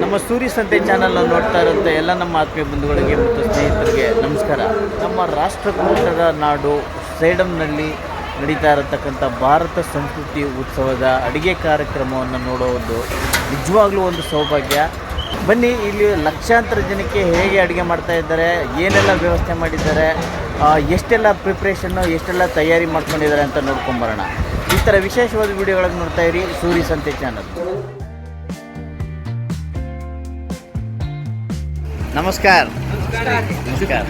ನಮ್ಮ ಸೂರ್ಯ ಸಂತೆ ಚಾನಲ್ನ ನೋಡ್ತಾ ಇರೋಂಥ ಎಲ್ಲ ನಮ್ಮ ಆತ್ಮೀಯ ಬಂಧುಗಳಿಗೆ ಮತ್ತು ಸ್ನೇಹಿತರಿಗೆ ನಮಸ್ಕಾರ. ನಮ್ಮ ರಾಷ್ಟ್ರಕೂಟದ ನಾಡು ಸೇಡಂನಲ್ಲಿ ನಡೀತಾ ಇರತಕ್ಕಂಥ ಭಾರತ ಸಂಸ್ಕೃತಿ ಉತ್ಸವದ ಅಡುಗೆ ಕಾರ್ಯಕ್ರಮವನ್ನು ನೋಡೋದು ನಿಜವಾಗ್ಲೂ ಒಂದು ಸೌಭಾಗ್ಯ. ಬನ್ನಿ, ಇಲ್ಲಿ ಲಕ್ಷಾಂತರ ಜನಕ್ಕೆ ಹೇಗೆ ಅಡುಗೆ ಮಾಡ್ತಾ ಇದ್ದಾರೆ, ಏನೆಲ್ಲ ವ್ಯವಸ್ಥೆ ಮಾಡಿದ್ದಾರೆ ಎಷ್ಟೆಲ್ಲ ಪ್ರಿಪ್ರೇಷನ್ನು ಎಷ್ಟೆಲ್ಲ ತಯಾರಿ ಮಾಡ್ಕೊಂಡಿದ್ದಾರೆ ಅಂತ ನೋಡ್ಕೊಂಬರೋಣ ಈ ಥರ ವಿಶೇಷವಾದ ವಿಡಿಯೋಗಳನ್ನು ನೋಡ್ತಾ ಇರಿ ಸೂರಿ ಸಂತೆ ಚಾನಲ್ ನಮಸ್ಕಾರ ನಮಸ್ಕಾರ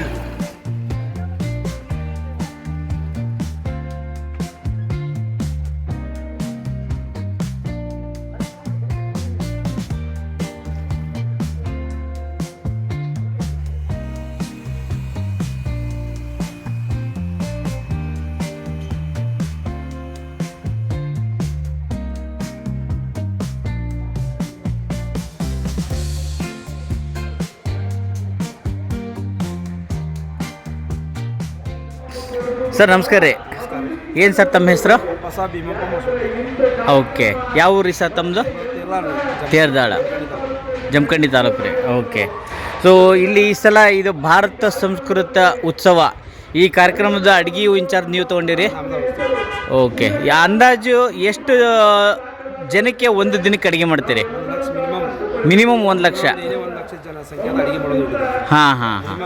ಸರ್ ನಮಸ್ಕಾರ ರೀ. ಏನು ಸರ್ ತಮ್ಮ ಹೆಸರು? ಹೊಸ ಭೀಮಪ್ಪ ಮಸೂತಿ ಓಕೆ. ಯಾವ ಊರಿ ಸರ್ ತಮ್ಮದು ತೇರ್ದಾಳ ಜಮಖಂಡಿ ತಾಲೂಕು ರೀ. ಓಕೆ. ಸೊ ಇಲ್ಲಿ ಈ ಸಲ ಇದು ಭಾರತ ಸಂಸ್ಕೃತ ಉತ್ಸವ. ಈ ಕಾರ್ಯಕ್ರಮದ ಅಡುಗೆ ಇನ್ಚಾರ್ಜ್ ನೀವು ತೊಗೊಂಡಿರಿ. ಓಕೆ. ಯಾ- ಅಂದಾಜು ಎಷ್ಟು ಜನಕ್ಕೆ ಒಂದು ದಿನಕ್ಕೆ ಅಡುಗೆ ಮಾಡ್ತೀರಿ? ಮಿನಿಮಮ್. ಒಂದು ಲಕ್ಷ. ಹಾಂ ಹಾಂ ಹಾಂ.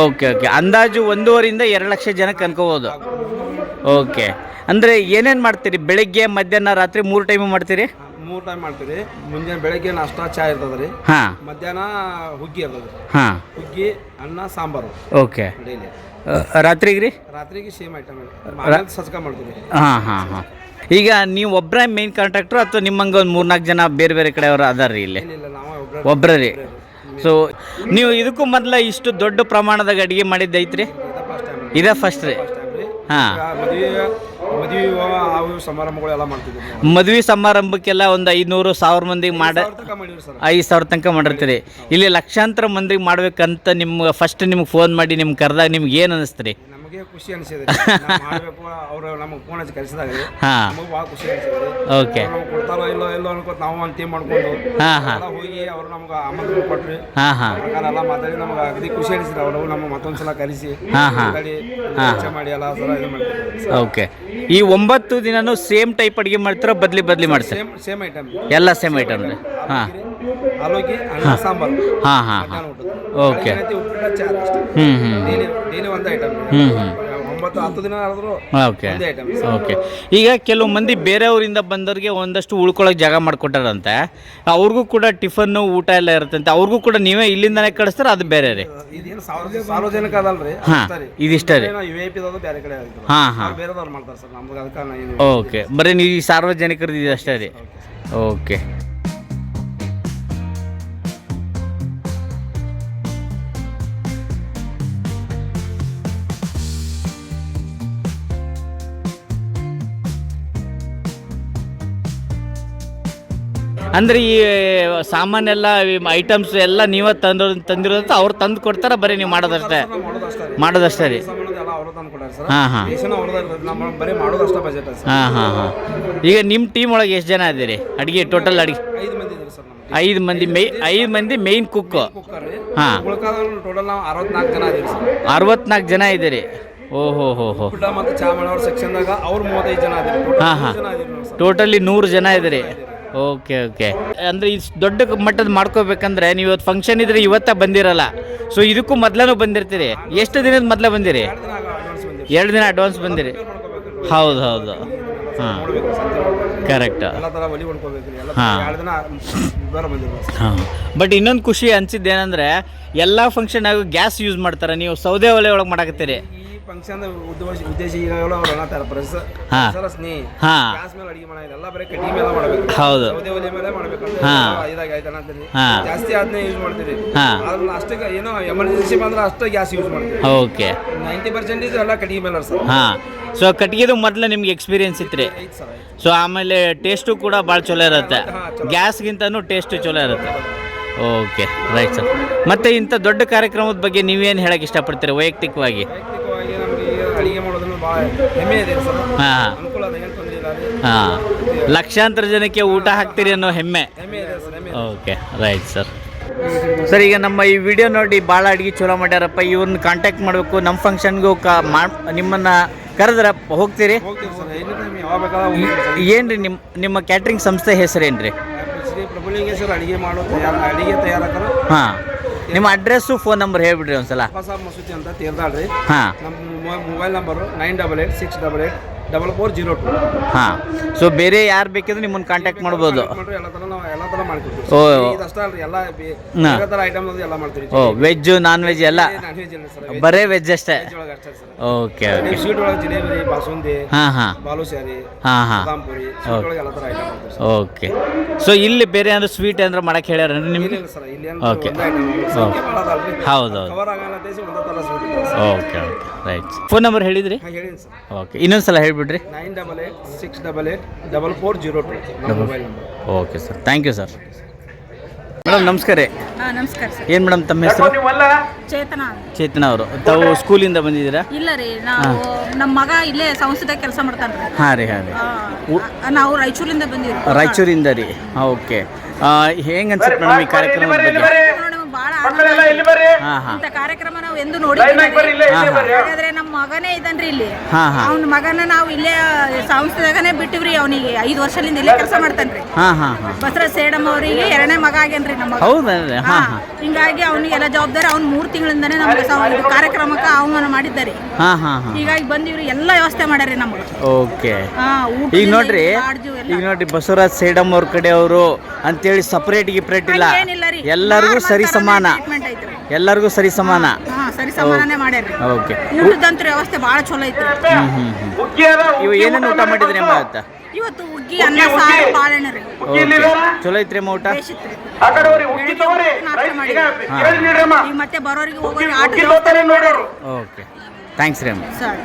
Okay okay. ಅಂದಾಜು ಒಂದೂವರಿಂದ ಎರಡು ಲಕ್ಷ ಜನಕ್ಕೆ ಅನ್ಕೋಬೋದು ಓಕೆ. ಅಂದರೆ ಏನೇನು ಮಾಡ್ತೀರಿ? ಬೆಳಿಗ್ಗೆ ಮಧ್ಯಾಹ್ನ ರಾತ್ರಿ ಮೂರು ಟೈಮು ಮಾಡ್ತೀರಿ? ಮೂರು ಟೈಮ್ ಮಾಡ್ತೀರಿ. ಮುಂಜಾನೆ ಬೆಳಗ್ಗೆ ನಾಷ್ಟ ಚಾ ಇರ್ತದೆ ರೀ ಹಾಂ. ಮಧ್ಯಾಹ್ನ ಹುಗ್ಗಿ ಇರ್ತದೆ ಹಾಂ. ಹುಗ್ಗಿ ಅನ್ನ ಸಾಂಬಾರು. ಓಕೆ. ಡೈಲಿ. ರಾತ್ರಿಗೆ ರೀ ರಾತ್ರಿಗೆ ಸೇಮ್ ಐಟಮ್ ಸಜ್ಕ ಮಾಡ್ತೀವಿ. ಹಾಂ ಹಾಂ ಹಾಂ. ಈಗ ನೀವು ಒಬ್ಬರೇ ಮೇನ್ ಕಾಂಟ್ರಾಕ್ಟ್ರು ಅಥವಾ ನಿಮ್ಮಂಗೆ ಒಂದು ಮೂರ್ನಾಲ್ಕು ಜನ ಬೇರೆ ಬೇರೆ ಕಡೆಯವರು ಅದಾರ ರೀ ಇಲ್ಲಿ ಒಬ್ಬರೇ ರೀ. ಸೊ ನೀವು ಇದಕ್ಕೂ ಮೊದಲ ಇಷ್ಟು ದೊಡ್ಡ ಪ್ರಮಾಣದಾಗ ಅಡುಗೆ ಮಾಡಿದ್ದೈತ್ರಿ? ರೀ. ಇದೇ ಫಸ್ಟ್ ರೀ. ಹಾಂ. ಮದುವೆ ಸಮಾರಂಭಕ್ಕೆಲ್ಲ ಒಂದು ಐದುನೂರು ಸಾವಿರ ಮಂದಿಗೆ ಮಾಡ ಐದು ಸಾವಿರ ತನಕ ಮಾಡಿರ್ತೀರಿ. ಇಲ್ಲಿ ಲಕ್ಷಾಂತರ ಮಂದಿಗೆ ಮಾಡ್ಬೇಕಂತ ನಿಮ್ಗೆ ಫಸ್ಟ್ ನಿಮ್ಗೆ ಫೋನ್ ಮಾಡಿ ನಿಮ್ಗೆ ಕರೆದಾಗ ನಿಮ್ಗೆ ಏನು ಅನಿಸ್ತೀರಿ? ನಮಗೆ ಖುಷಿ ಅನಿಸಿದೆ ಮಾಡಬೇಕು ಅವರು ನಮಗೆ ಫೋನ್ ಹಚ್ಚಿ ಕಳಿಸಿದಾಗ ಹಾಂ. ನಮಗೆ ಭಾಳ ಖುಷಿ ಅನಿಸಿದೆ ಓಕೆ ನಮ್ಗೆ ಕೊಡ್ತಾರೋ ಇಲ್ಲೋ ಇಲ್ಲೋ ಅನ್ಕೋತ ನಾವು ಒಂದು ಟೀಮ್ ಮಾಡ್ಕೊಂಡು ಹಾಂ ಹಾಂ. ಎಲ್ಲ ಹೋಗಿ ಅವರು ನಮ್ಗೆ ಆಮಂತ್ರಣ ಕೊಟ್ರಿ. ಹಾಂ ಹಾಂ. ಪ್ರಕಾರ ಎಲ್ಲ ಮಾತಾಡಿ ನಮ್ಗೆ ಅಗದಿ ಖುಷಿ ಅನಿಸಿದ್ರು ಅವರು ನಮ್ಗೆ ಮತ್ತೊಂದ್ಸಲ ಕರೆಸಿ. ಹಾಂ ಹಾಂ. ಮಾತಾಡಿ ಚರ್ಚೆ ಮಾಡಿ ಎಲ್ಲ ಸಲ ಇದು ಮಾಡಿ ಓಕೆ ಈ ಒಂಬತ್ತು ದಿನನೂ ಸೇಮ್ ಟೈಪ್ ಅಡುಗೆ ಮಾಡ್ತಾರೋ ಬದಲಿ ಬದಲಿ ಮಾಡ್ತಾರೆ? ಸೇಮ್ ಸೇಮ್ ಐಟಮ್ ಎಲ್ಲ ಸೇಮ್ ಐಟಮ್ ರೀ. ಹಾಂ. ಆಲೂಗಿ ಅನ್ನ ಸಾಂಬಾರು. ಹಾಂ ಹಾಂ ಹಾಂ. ಓಕೆ. ಹ್ಞೂ ಹ್ಞೂ ಡೈಲಿ ಒಂದು ಐಟಮ್ ಹ್ಞೂ ಹ್ಞೂ ಒಂಬತ್ತು ಹತ್ತು ದಿನ ಆದ್ರೂ ಓಕೆ ಒಂದೇ ಐಟಮ್ ಓಕೆ ಈಗ ಕೆಲವು ಮಂದಿ ಬೇರೆಯವರಿಂದ ಬಂದವ್ರಿಗೆ ಒಂದಷ್ಟು ಉಳ್ಕೊಳ್ಳೋಕೆ ಜಾಗ ಮಾಡಿಕೊಟ್ಟಾರಂತೆ. ಅವ್ರಿಗೂ ಕೂಡ ಟಿಫನ್ನು ಊಟ ಎಲ್ಲ ಇರುತ್ತಂತೆ. ಅವ್ರಿಗೂ ಕೂಡ ನೀವೇ ಇಲ್ಲಿಂದನೇ ಕಳಿಸ್ತಾರೆ ಅದು ಬೇರೆ ರೀ? ಇದೇನು ಸಾರ್ವಜನಿಕ ಸಾರ್ವಜನಿಕ ಅದಲ್ರಿ? ಹಾಂ ಇದಿಷ್ಟ ರೀ. ಯು ಪಿ ಬೇರೆ ಕಡೆ ಆಗಿತ್ತು ಹಾಂ ಹಾಂ. ಬೇರೆದವ್ರು ಮಾಡ್ತಾರೆ ಸರ್ ನಮ್ಗೆ ಅದಕ್ಕೆ ಏನು ಓಕೆ ಬರೀ ನೀವು ಈ ಸಾರ್ವಜನಿಕರದ್ದು ಇದು ಅಷ್ಟೇ ರೀ. ಓಕೆ ಅಂದ್ರೆ ಈ ಸಾಮಾನೆಲ್ಲ ಐಟಮ್ಸ್ ಎಲ್ಲ ನೀವೇ ತಂದು ತಂದಿರೋದು ಅವ್ರು ತಂದು ಕೊಡ್ತಾರ ಬರೀ ನೀವು ಮಾಡೋದಷ್ಟೇ. ಮಾಡೋದಷ್ಟೇ ರೀ. ಹಾಂ ಹಾಂ. ಹಾಂ ಹಾಂ ಹಾಂ. ಈಗ ನಿಮ್ಮ ಟೀಮ್ ಒಳಗೆ ಎಷ್ಟು ಜನ ಇದ್ದೀರಿ? ಅಡಿಗೆ ಟೋಟಲ್ ಅಡಿಗೆ. ಐದು ಮಂದಿ ಮೇ ಐದು ಮಂದಿ ಮೇಯ್ನ್ ಕುಕ್ಕು ಹಾಂ. ಅರವತ್ನಾಲ್ಕು ಜನ ಇದ್ದೀರಿ. ಓಹೋ ಹೋ ಹೋ ಹಾಂ. ಹಾಂ ಟೋಟಲಿ ನೂರು ಜನ ಇದ್ದೀರಿ. Okay okay. ಅಂದರೆ ಇಷ್ಟು ದೊಡ್ಡ ಮಟ್ಟದ ಮಾಡ್ಕೋಬೇಕಂದ್ರೆ ನೀವು ಇವತ್ತು ಫಂಕ್ಷನ್ ಇದ್ರೆ ಇವತ್ತ ಬಂದಿರಲ್ಲ. ಸೊ ಇದಕ್ಕೂ ಮೊದ್ಲನೂ ಬಂದಿರ್ತೀರಿ? ಎಷ್ಟು ದಿನದ ಮೊದಲೇ ಬಂದಿರಿ? ಎರಡು ದಿನ ಅಡ್ವಾನ್ಸ್ ಬಂದಿರಿ. ಹೌದು ಹೌದು. ಹಾಂ. ಕರೆಕ್ಟ್ ಹಾಂ. ಬಟ್ ಇನ್ನೊಂದು ಖುಷಿ ಅನ್ಸಿದ್ದೇನೆಂದ್ರೆ ಎಲ್ಲ ಫಂಕ್ಷನಾಗೂ ಗ್ಯಾಸ್ ಯೂಸ್ ಮಾಡ್ತಾರೆ. ನೀವು ಸೌದೆ ಒಲೆ ಒಳಗೆ ಮಾಡಕತ್ತೀರಿ. ಫಂಕ್ಷನ್ ಉದ್ದೇಶ ಉದ್ದೇಶ ಈಗಾಗಲೂ ಅವ್ರು ಅನ್ನತ್ತಾರ ಪ್ರೆಸ್ ಹಾ. ಸರ ಸ್ನೇಹಿ ಹಾ. ಗ್ಯಾಸ್ ಮೇಲೆ ಅಡಿಗೆ ಮಾಡೋದು ಎಲ್ಲ ಬರೀ ಕಟ್ಟಿ ಮೇಲೆ ಮಾಡಬೇಕು. ಹೌದು. ಸೌದೆ ಒಲೆ ಮೇಲೆ ಮಾಡ್ಬೇಕಂತ ಹಾ. ಇದಾಗಿ ಆಯ್ತು ಅನ್ನತ್ತೀರಿ ಹಾ. ಜಾಸ್ತಿ ಅದನ್ನೇ ಯೂಸ್ ಮಾಡ್ತೀರಿ ಹಾ. ಅದ್ರ ಅಷ್ಟೇ ಏನೋ ಎಮರ್ಜೆನ್ಸಿ ಬಂದ್ರೆ ಅಷ್ಟೇ ಗ್ಯಾಸ್ ಯೂಸ್ ಮಾಡ್ತೀವಿ. ಓಕೆ. ನೈಂಟಿ ಪರ್ಸೆಂಟೇಜ್ ಎಲ್ಲ ಕಟ್ಟಿಗೆ ಮೇಲೆ ಸರ್ ಹಾಂ. ಸೊ ಕಟ್ಗೆದು ಮೊದಲು ನಿಮ್ಗೆ ಎಕ್ಸ್ಪೀರಿಯನ್ಸ್ ಇತ್ತು ರೀ ಐದು ಸರ್ ಆಯ್ತು ಸೊ ಆಮೇಲೆ ಟೇಸ್ಟು ಕೂಡ ಭಾಳ ಚಲೋ ಇರುತ್ತೆ. ಗ್ಯಾಸ್ಗಿಂತನೂ ಟೇಸ್ಟು ಚಲೋ ಇರುತ್ತೆ. ಓಕೆ ರೈಟ್ ಸರ್ ಮತ್ತು ಇಂಥ ದೊಡ್ಡ ಕಾರ್ಯಕ್ರಮದ ಬಗ್ಗೆ ನೀವೇನು ಹೇಳಕ್ಕೆ ಇಷ್ಟಪಡ್ತೀರಿ ವೈಯಕ್ತಿಕವಾಗಿ? ವೈಯಕ್ತಿಕವಾಗಿ ನಮಗೆ ಅಡಿಗೆ ಮಾಡೋದನ್ನು ನಮ್ಗೆ ಭಾಳ ಹೆಮ್ಮೆ ಇದೆ ಸರ್. ಹಾಂ ಅನುಕೂಲ ಅದ ಏನು ತೊಂದರೆ ಇಲ್ಲ ರೀ ಹಾಂ ಲಕ್ಷಾಂತರ ಜನಕ್ಕೆ ಊಟ ಹಾಕ್ತೀರಿ ಅನ್ನೋ ಹೆಮ್ಮೆ. ಹೆಮ್ಮೆ ಇದೆ ಸರ್ ಹೆಮ್ಮೆ ಇದೆ. ಓಕೆ ರೈಟ್ ಸರ್ ಸರ್ ಈಗ ನಮ್ಮ ಈ ವಿಡಿಯೋ ನೋಡಿ ಭಾಳ ಅಡುಗೆ ಚಲೋ ಮಾಡ್ಯಾರಪ್ಪ ಇವ್ರನ್ನ ಕಾಂಟ್ಯಾಕ್ಟ್ ಮಾಡಬೇಕು. ನಮ್ಮ ಫಂಕ್ಷನ್ಗೂ ಕಾ ಮಾ ನಿಮ್ಮನ್ನು ಕರೆದ್ರ ಹೋಗ್ತೀರಿ? ಹೋಗ್ತೀವಿ ಸರ್ ಎನಿ ಟೈಮ್ ಯಾವಾಗ ಬೇಕಾದ್ರೆ ಹೋಗ್ತೀವಿ ಸರ್. ಏನು ರೀ ನಿಮ್ಮ ನಿಮ್ಮ ಕ್ಯಾಟ್ರಿಂಗ್ ಸಂಸ್ಥೆ ಹೆಸರೇನು ರೀ ಪ್ರಭುಲಿಂಗೇಶ್ವರ ಅಡಿಗೆ ಮಾಡೋ ತಯಾರ ಅಡಿಗೆ ತಯಾರಕರು. ಹಾಂ. ನಿಮ್ಮ ಅಡ್ರೆಸ್ಸು ಫೋನ್ ನಂಬರ್ ಹೇಳ್ಬಿಡ್ರಿ ಒಂದ್ಸಲ. ಹೊಸ ಮಸೂತಿ ಅಂತ ತೀರ್ದಾಳ್ರಿ ಹಾಂ. ನಮ್ಮ mobile number nine double eight six double eight double four zero two ಹಾಂ. ಸೊ ಬೇರೆ ಯಾರು ಬೇಕಿದ್ರೆ ನಿಮ್ಮನ್ನು ಕಾಂಟ್ಯಾಕ್ಟ್ ಮಾಡ್ಬೋದು. ಮಾಡ್ರಿ ಎಲ್ಲ ಥರ ನಾವು ಎಲ್ಲ ಥರ ಮಾಡ್ಕೊಡ್ತೀವಿ. ಓ. ಇದು ಅಷ್ಟೇ ಅಲ್ರಿ ಎಲ್ಲ ಬೇ- ಹಾ. ಬೇರೆ ಥರ ಐಟಮ್ ಎಲ್ಲ ಮಾಡ್ತೀವಿ. ಓ ವೆಜ್ಜು ನಾನ್ ವೆಜ್ ಎಲ್ಲ? ನಾನ್ ವೆಜ್ ಇಲ್ಲ ಸರ್ ಬರೇ ವೆಜ್ ಅಷ್ಟೇ? ವೆಜ್ ಒಳಗೆ ಅಷ್ಟೇ ಸರ್. Okay okay. ನೀವು ಸ್ವೀಟ್ ಒಳಗೆ ಜಿಲೇಬಿ ಬಾಸುಂದಿ ಹಾಂ ಹಾಂ. ಬಾಲುಶಾರಿ ಹಾಂ ಹಾಂ. ಬಾದಾಂಪುರಿ ಸ್ವೀಟ್ ಒಳಗೆ ಎಲ್ಲ ಥರ ಐಟಮ್ ಮಾಡ್ತೀವಿ ಸರ್. ಓಕೆ. ಸೊ ಇಲ್ಲಿ ಬೇರೆ ಏನಾದ್ರು ಸ್ವೀಟ್ ಏನಾದ್ರು ಮಾಡಕ್ಕೆ ಹೇಳ್ಯಾರ ನಿಮಗೆ? ಇಲ್ಲ ಸರ್ ಇಲ್ಲಿ ಏನು Okay. ಒಂದೇ ಐಟಮ್ ಸಂಖ್ಯೆ ಭಾಳ ಅದಲ್ರಿ ಹೌದೌದು. ಕವರ್ ಆಗಲ್ಲ ಅಂತೇಸಿ ಒಂದೇ ಥರ ಸ್ವೀಟ್ ಇದೆ sir. Okay okay. Right phone number ಹೇಳಿದ್ರಿ? ಹಾಂ ಹೇಳಿನಿ ಸರ್. ಓಕೆ. ಇನ್ನೊಂದ್ಸಲ ಹೇಳ್ಬಿಡ್ರಿ. Nine double eight six double eight double four zero two. ನಮ್ಮ mobile number okay sir. Thank you sir. Madam ನಮಸ್ಕಾರ. ರೀ ಹಾಂ ನಮಸ್ಕಾರ ಸರ್. ಏನು ಮೇಡಮ್ ತಮ್ಮ ಹೆಸರು? ಚೇತನ ಅಂತ. ಚೇತನ ಅವರು. ತಾವು ಸ್ಕೂಲಿಂದ ಬಂದಿದ್ದೀರಾ? ಇಲ್ಲ ರೀ ನಾವು ನಮ್ಮ ಮಗ ಇಲ್ಲೇ ಸಂಸ್ಥೆದಾಗ ಕೆಲಸ ಮಾಡ್ತಾನೆ ರೀ. ಹಾಂ ರೀ ಹಾಂ ರೀ. ನಾವು ರಾಯಚೂರಿಂದ ಬಂದಿದ್ದೀವಿ. ರಾಯಚೂರಿಂದ ರೀ. ಹಾಂ ಓಕೆ ಹೆಂಗೆ ಅನ್ಸುತ್ತೆ ಮೇಡಮ್ ಈ ಕಾರ್ಯಕ್ರಮದ ಬಗ್ಗೆ? ಹಾಂ ಹಾಂ. ಇಂಥ ಕಾರ್ಯಕ್ರಮ ನಾವು ಎಂದು ನೋಡಿದ್ದೀವಿ. ಇಲ್ಲೇ ಬರ್ರಿ. ಹಾಗಾದ್ರೆ ನಮ್ಮ ಮಗನೇ ಇದನ್ರಿ ಇಲ್ಲಿ. ಹಾಂ ಹಾಂ. ಅವ್ನ ಮಗನ ನಾವು ಇಲ್ಲೇ ಸಂಸ್ಥೆದಾಗನೇ ಬಿಟ್ಟಿವ್ರಿ ಅವನಿಗೆ. ಐದು ವರ್ಷದಿಂದ ಇಲ್ಲೇ ಕೆಲಸ ಮಾಡ್ತಾನ್ರಿ. ಹಾ ಹಾ ಹಾಂ. ಬಸವರಾಜ್ ಸೇಡಮ್ ಅವರಿಗೆ ಎರಡನೇ ಮಗ ಆಗ್ಯಾನ್ರಿ ನಮ್ಮ ಮಗ. ಹಾ, ಹಾಂ. ಹಾಂ. ಹಿಂಗಾಗಿ ಅವನಿಗೆ ಎಲ್ಲ ಜವಾಬ್ದಾರಿ ಅವ್ನ ಮೂರು ತಿಂಗಳಿಂದಾನೇ ನಮ್ಗೆ ಸ- ಇದು ಕಾರ್ಯಕ್ರಮಕ್ಕೆ ಆಹ್ವಾನ ಮಾಡಿದ್ದಾರೆ. ಹಾಂ ಹಾಂ ಹಾಂ. ಹೀಗಾಗಿ ಬಂದಿವ್ರಿ ಎಲ್ಲ ವ್ಯವಸ್ಥೆ ಮಾಡ್ಯಾರಿ ನಮ್ಗೆ ಓಕೆ. ಹಾ, ಈಗ ನೋಡ್ರಿ ಈಗ ನೋಡ್ರಿ ಬಸವರಾಜ್ ಸೇಡಮ್ ಅವ್ರ ಕಡೆ ಅವರು ಅಂತೇಳಿ ಸಪರೇಟ್ ಗಿಪ್ರೇಟ್ ಇಲ್ಲ. ಏನಿಲ್ಲ ರೀ. ಎಲ್ಲರಿಗೂ ಸರಿ ಸಮಾನ. ಐತ್ರಿ. ಎಲ್ಲರಿಗೂ ಸರಿ ಸಮಾನ? ಹಾ ಸರಿ ಸಮಾನನೇ ಮಾಡ್ಯಾರ್ರಿ. ಓಕೆ. ಊಟದಂತ್ರ ವ್ಯವಸ್ಥೆ ಭಾಳ ಚಲೋ ಐತ್ರಿ. ಇವು ಏನೇನು ಊಟ ಮಾಡಿದ್ರಿ ಅಮ್ಮ ಇವತ್ತ? ಇವತ್ತು ಉಗ್ಗಿ ಅನ್ನ ಸಾರು ಬಾಳೆಹಣ್ಣು ರೀ ಓಕೆ. ಚಲೋ ಐತ್ರಿ ಅಮ್ಮ ಊಟ? ಬೇಸಿತ್ರಿ ಮತ್ತೆ ಬರೋರಿಗೆ ಹೋಗೋರಿಗೆ ಆಟೋ ವ್ಯವಸ್ಥೆ ಮಾಡ್ಯಾರ್ರಿ. ಓಕೆ. ಥ್ಯಾಂಕ್ಸ್ ರೀ ಅಮ್ಮ. ಸರ್.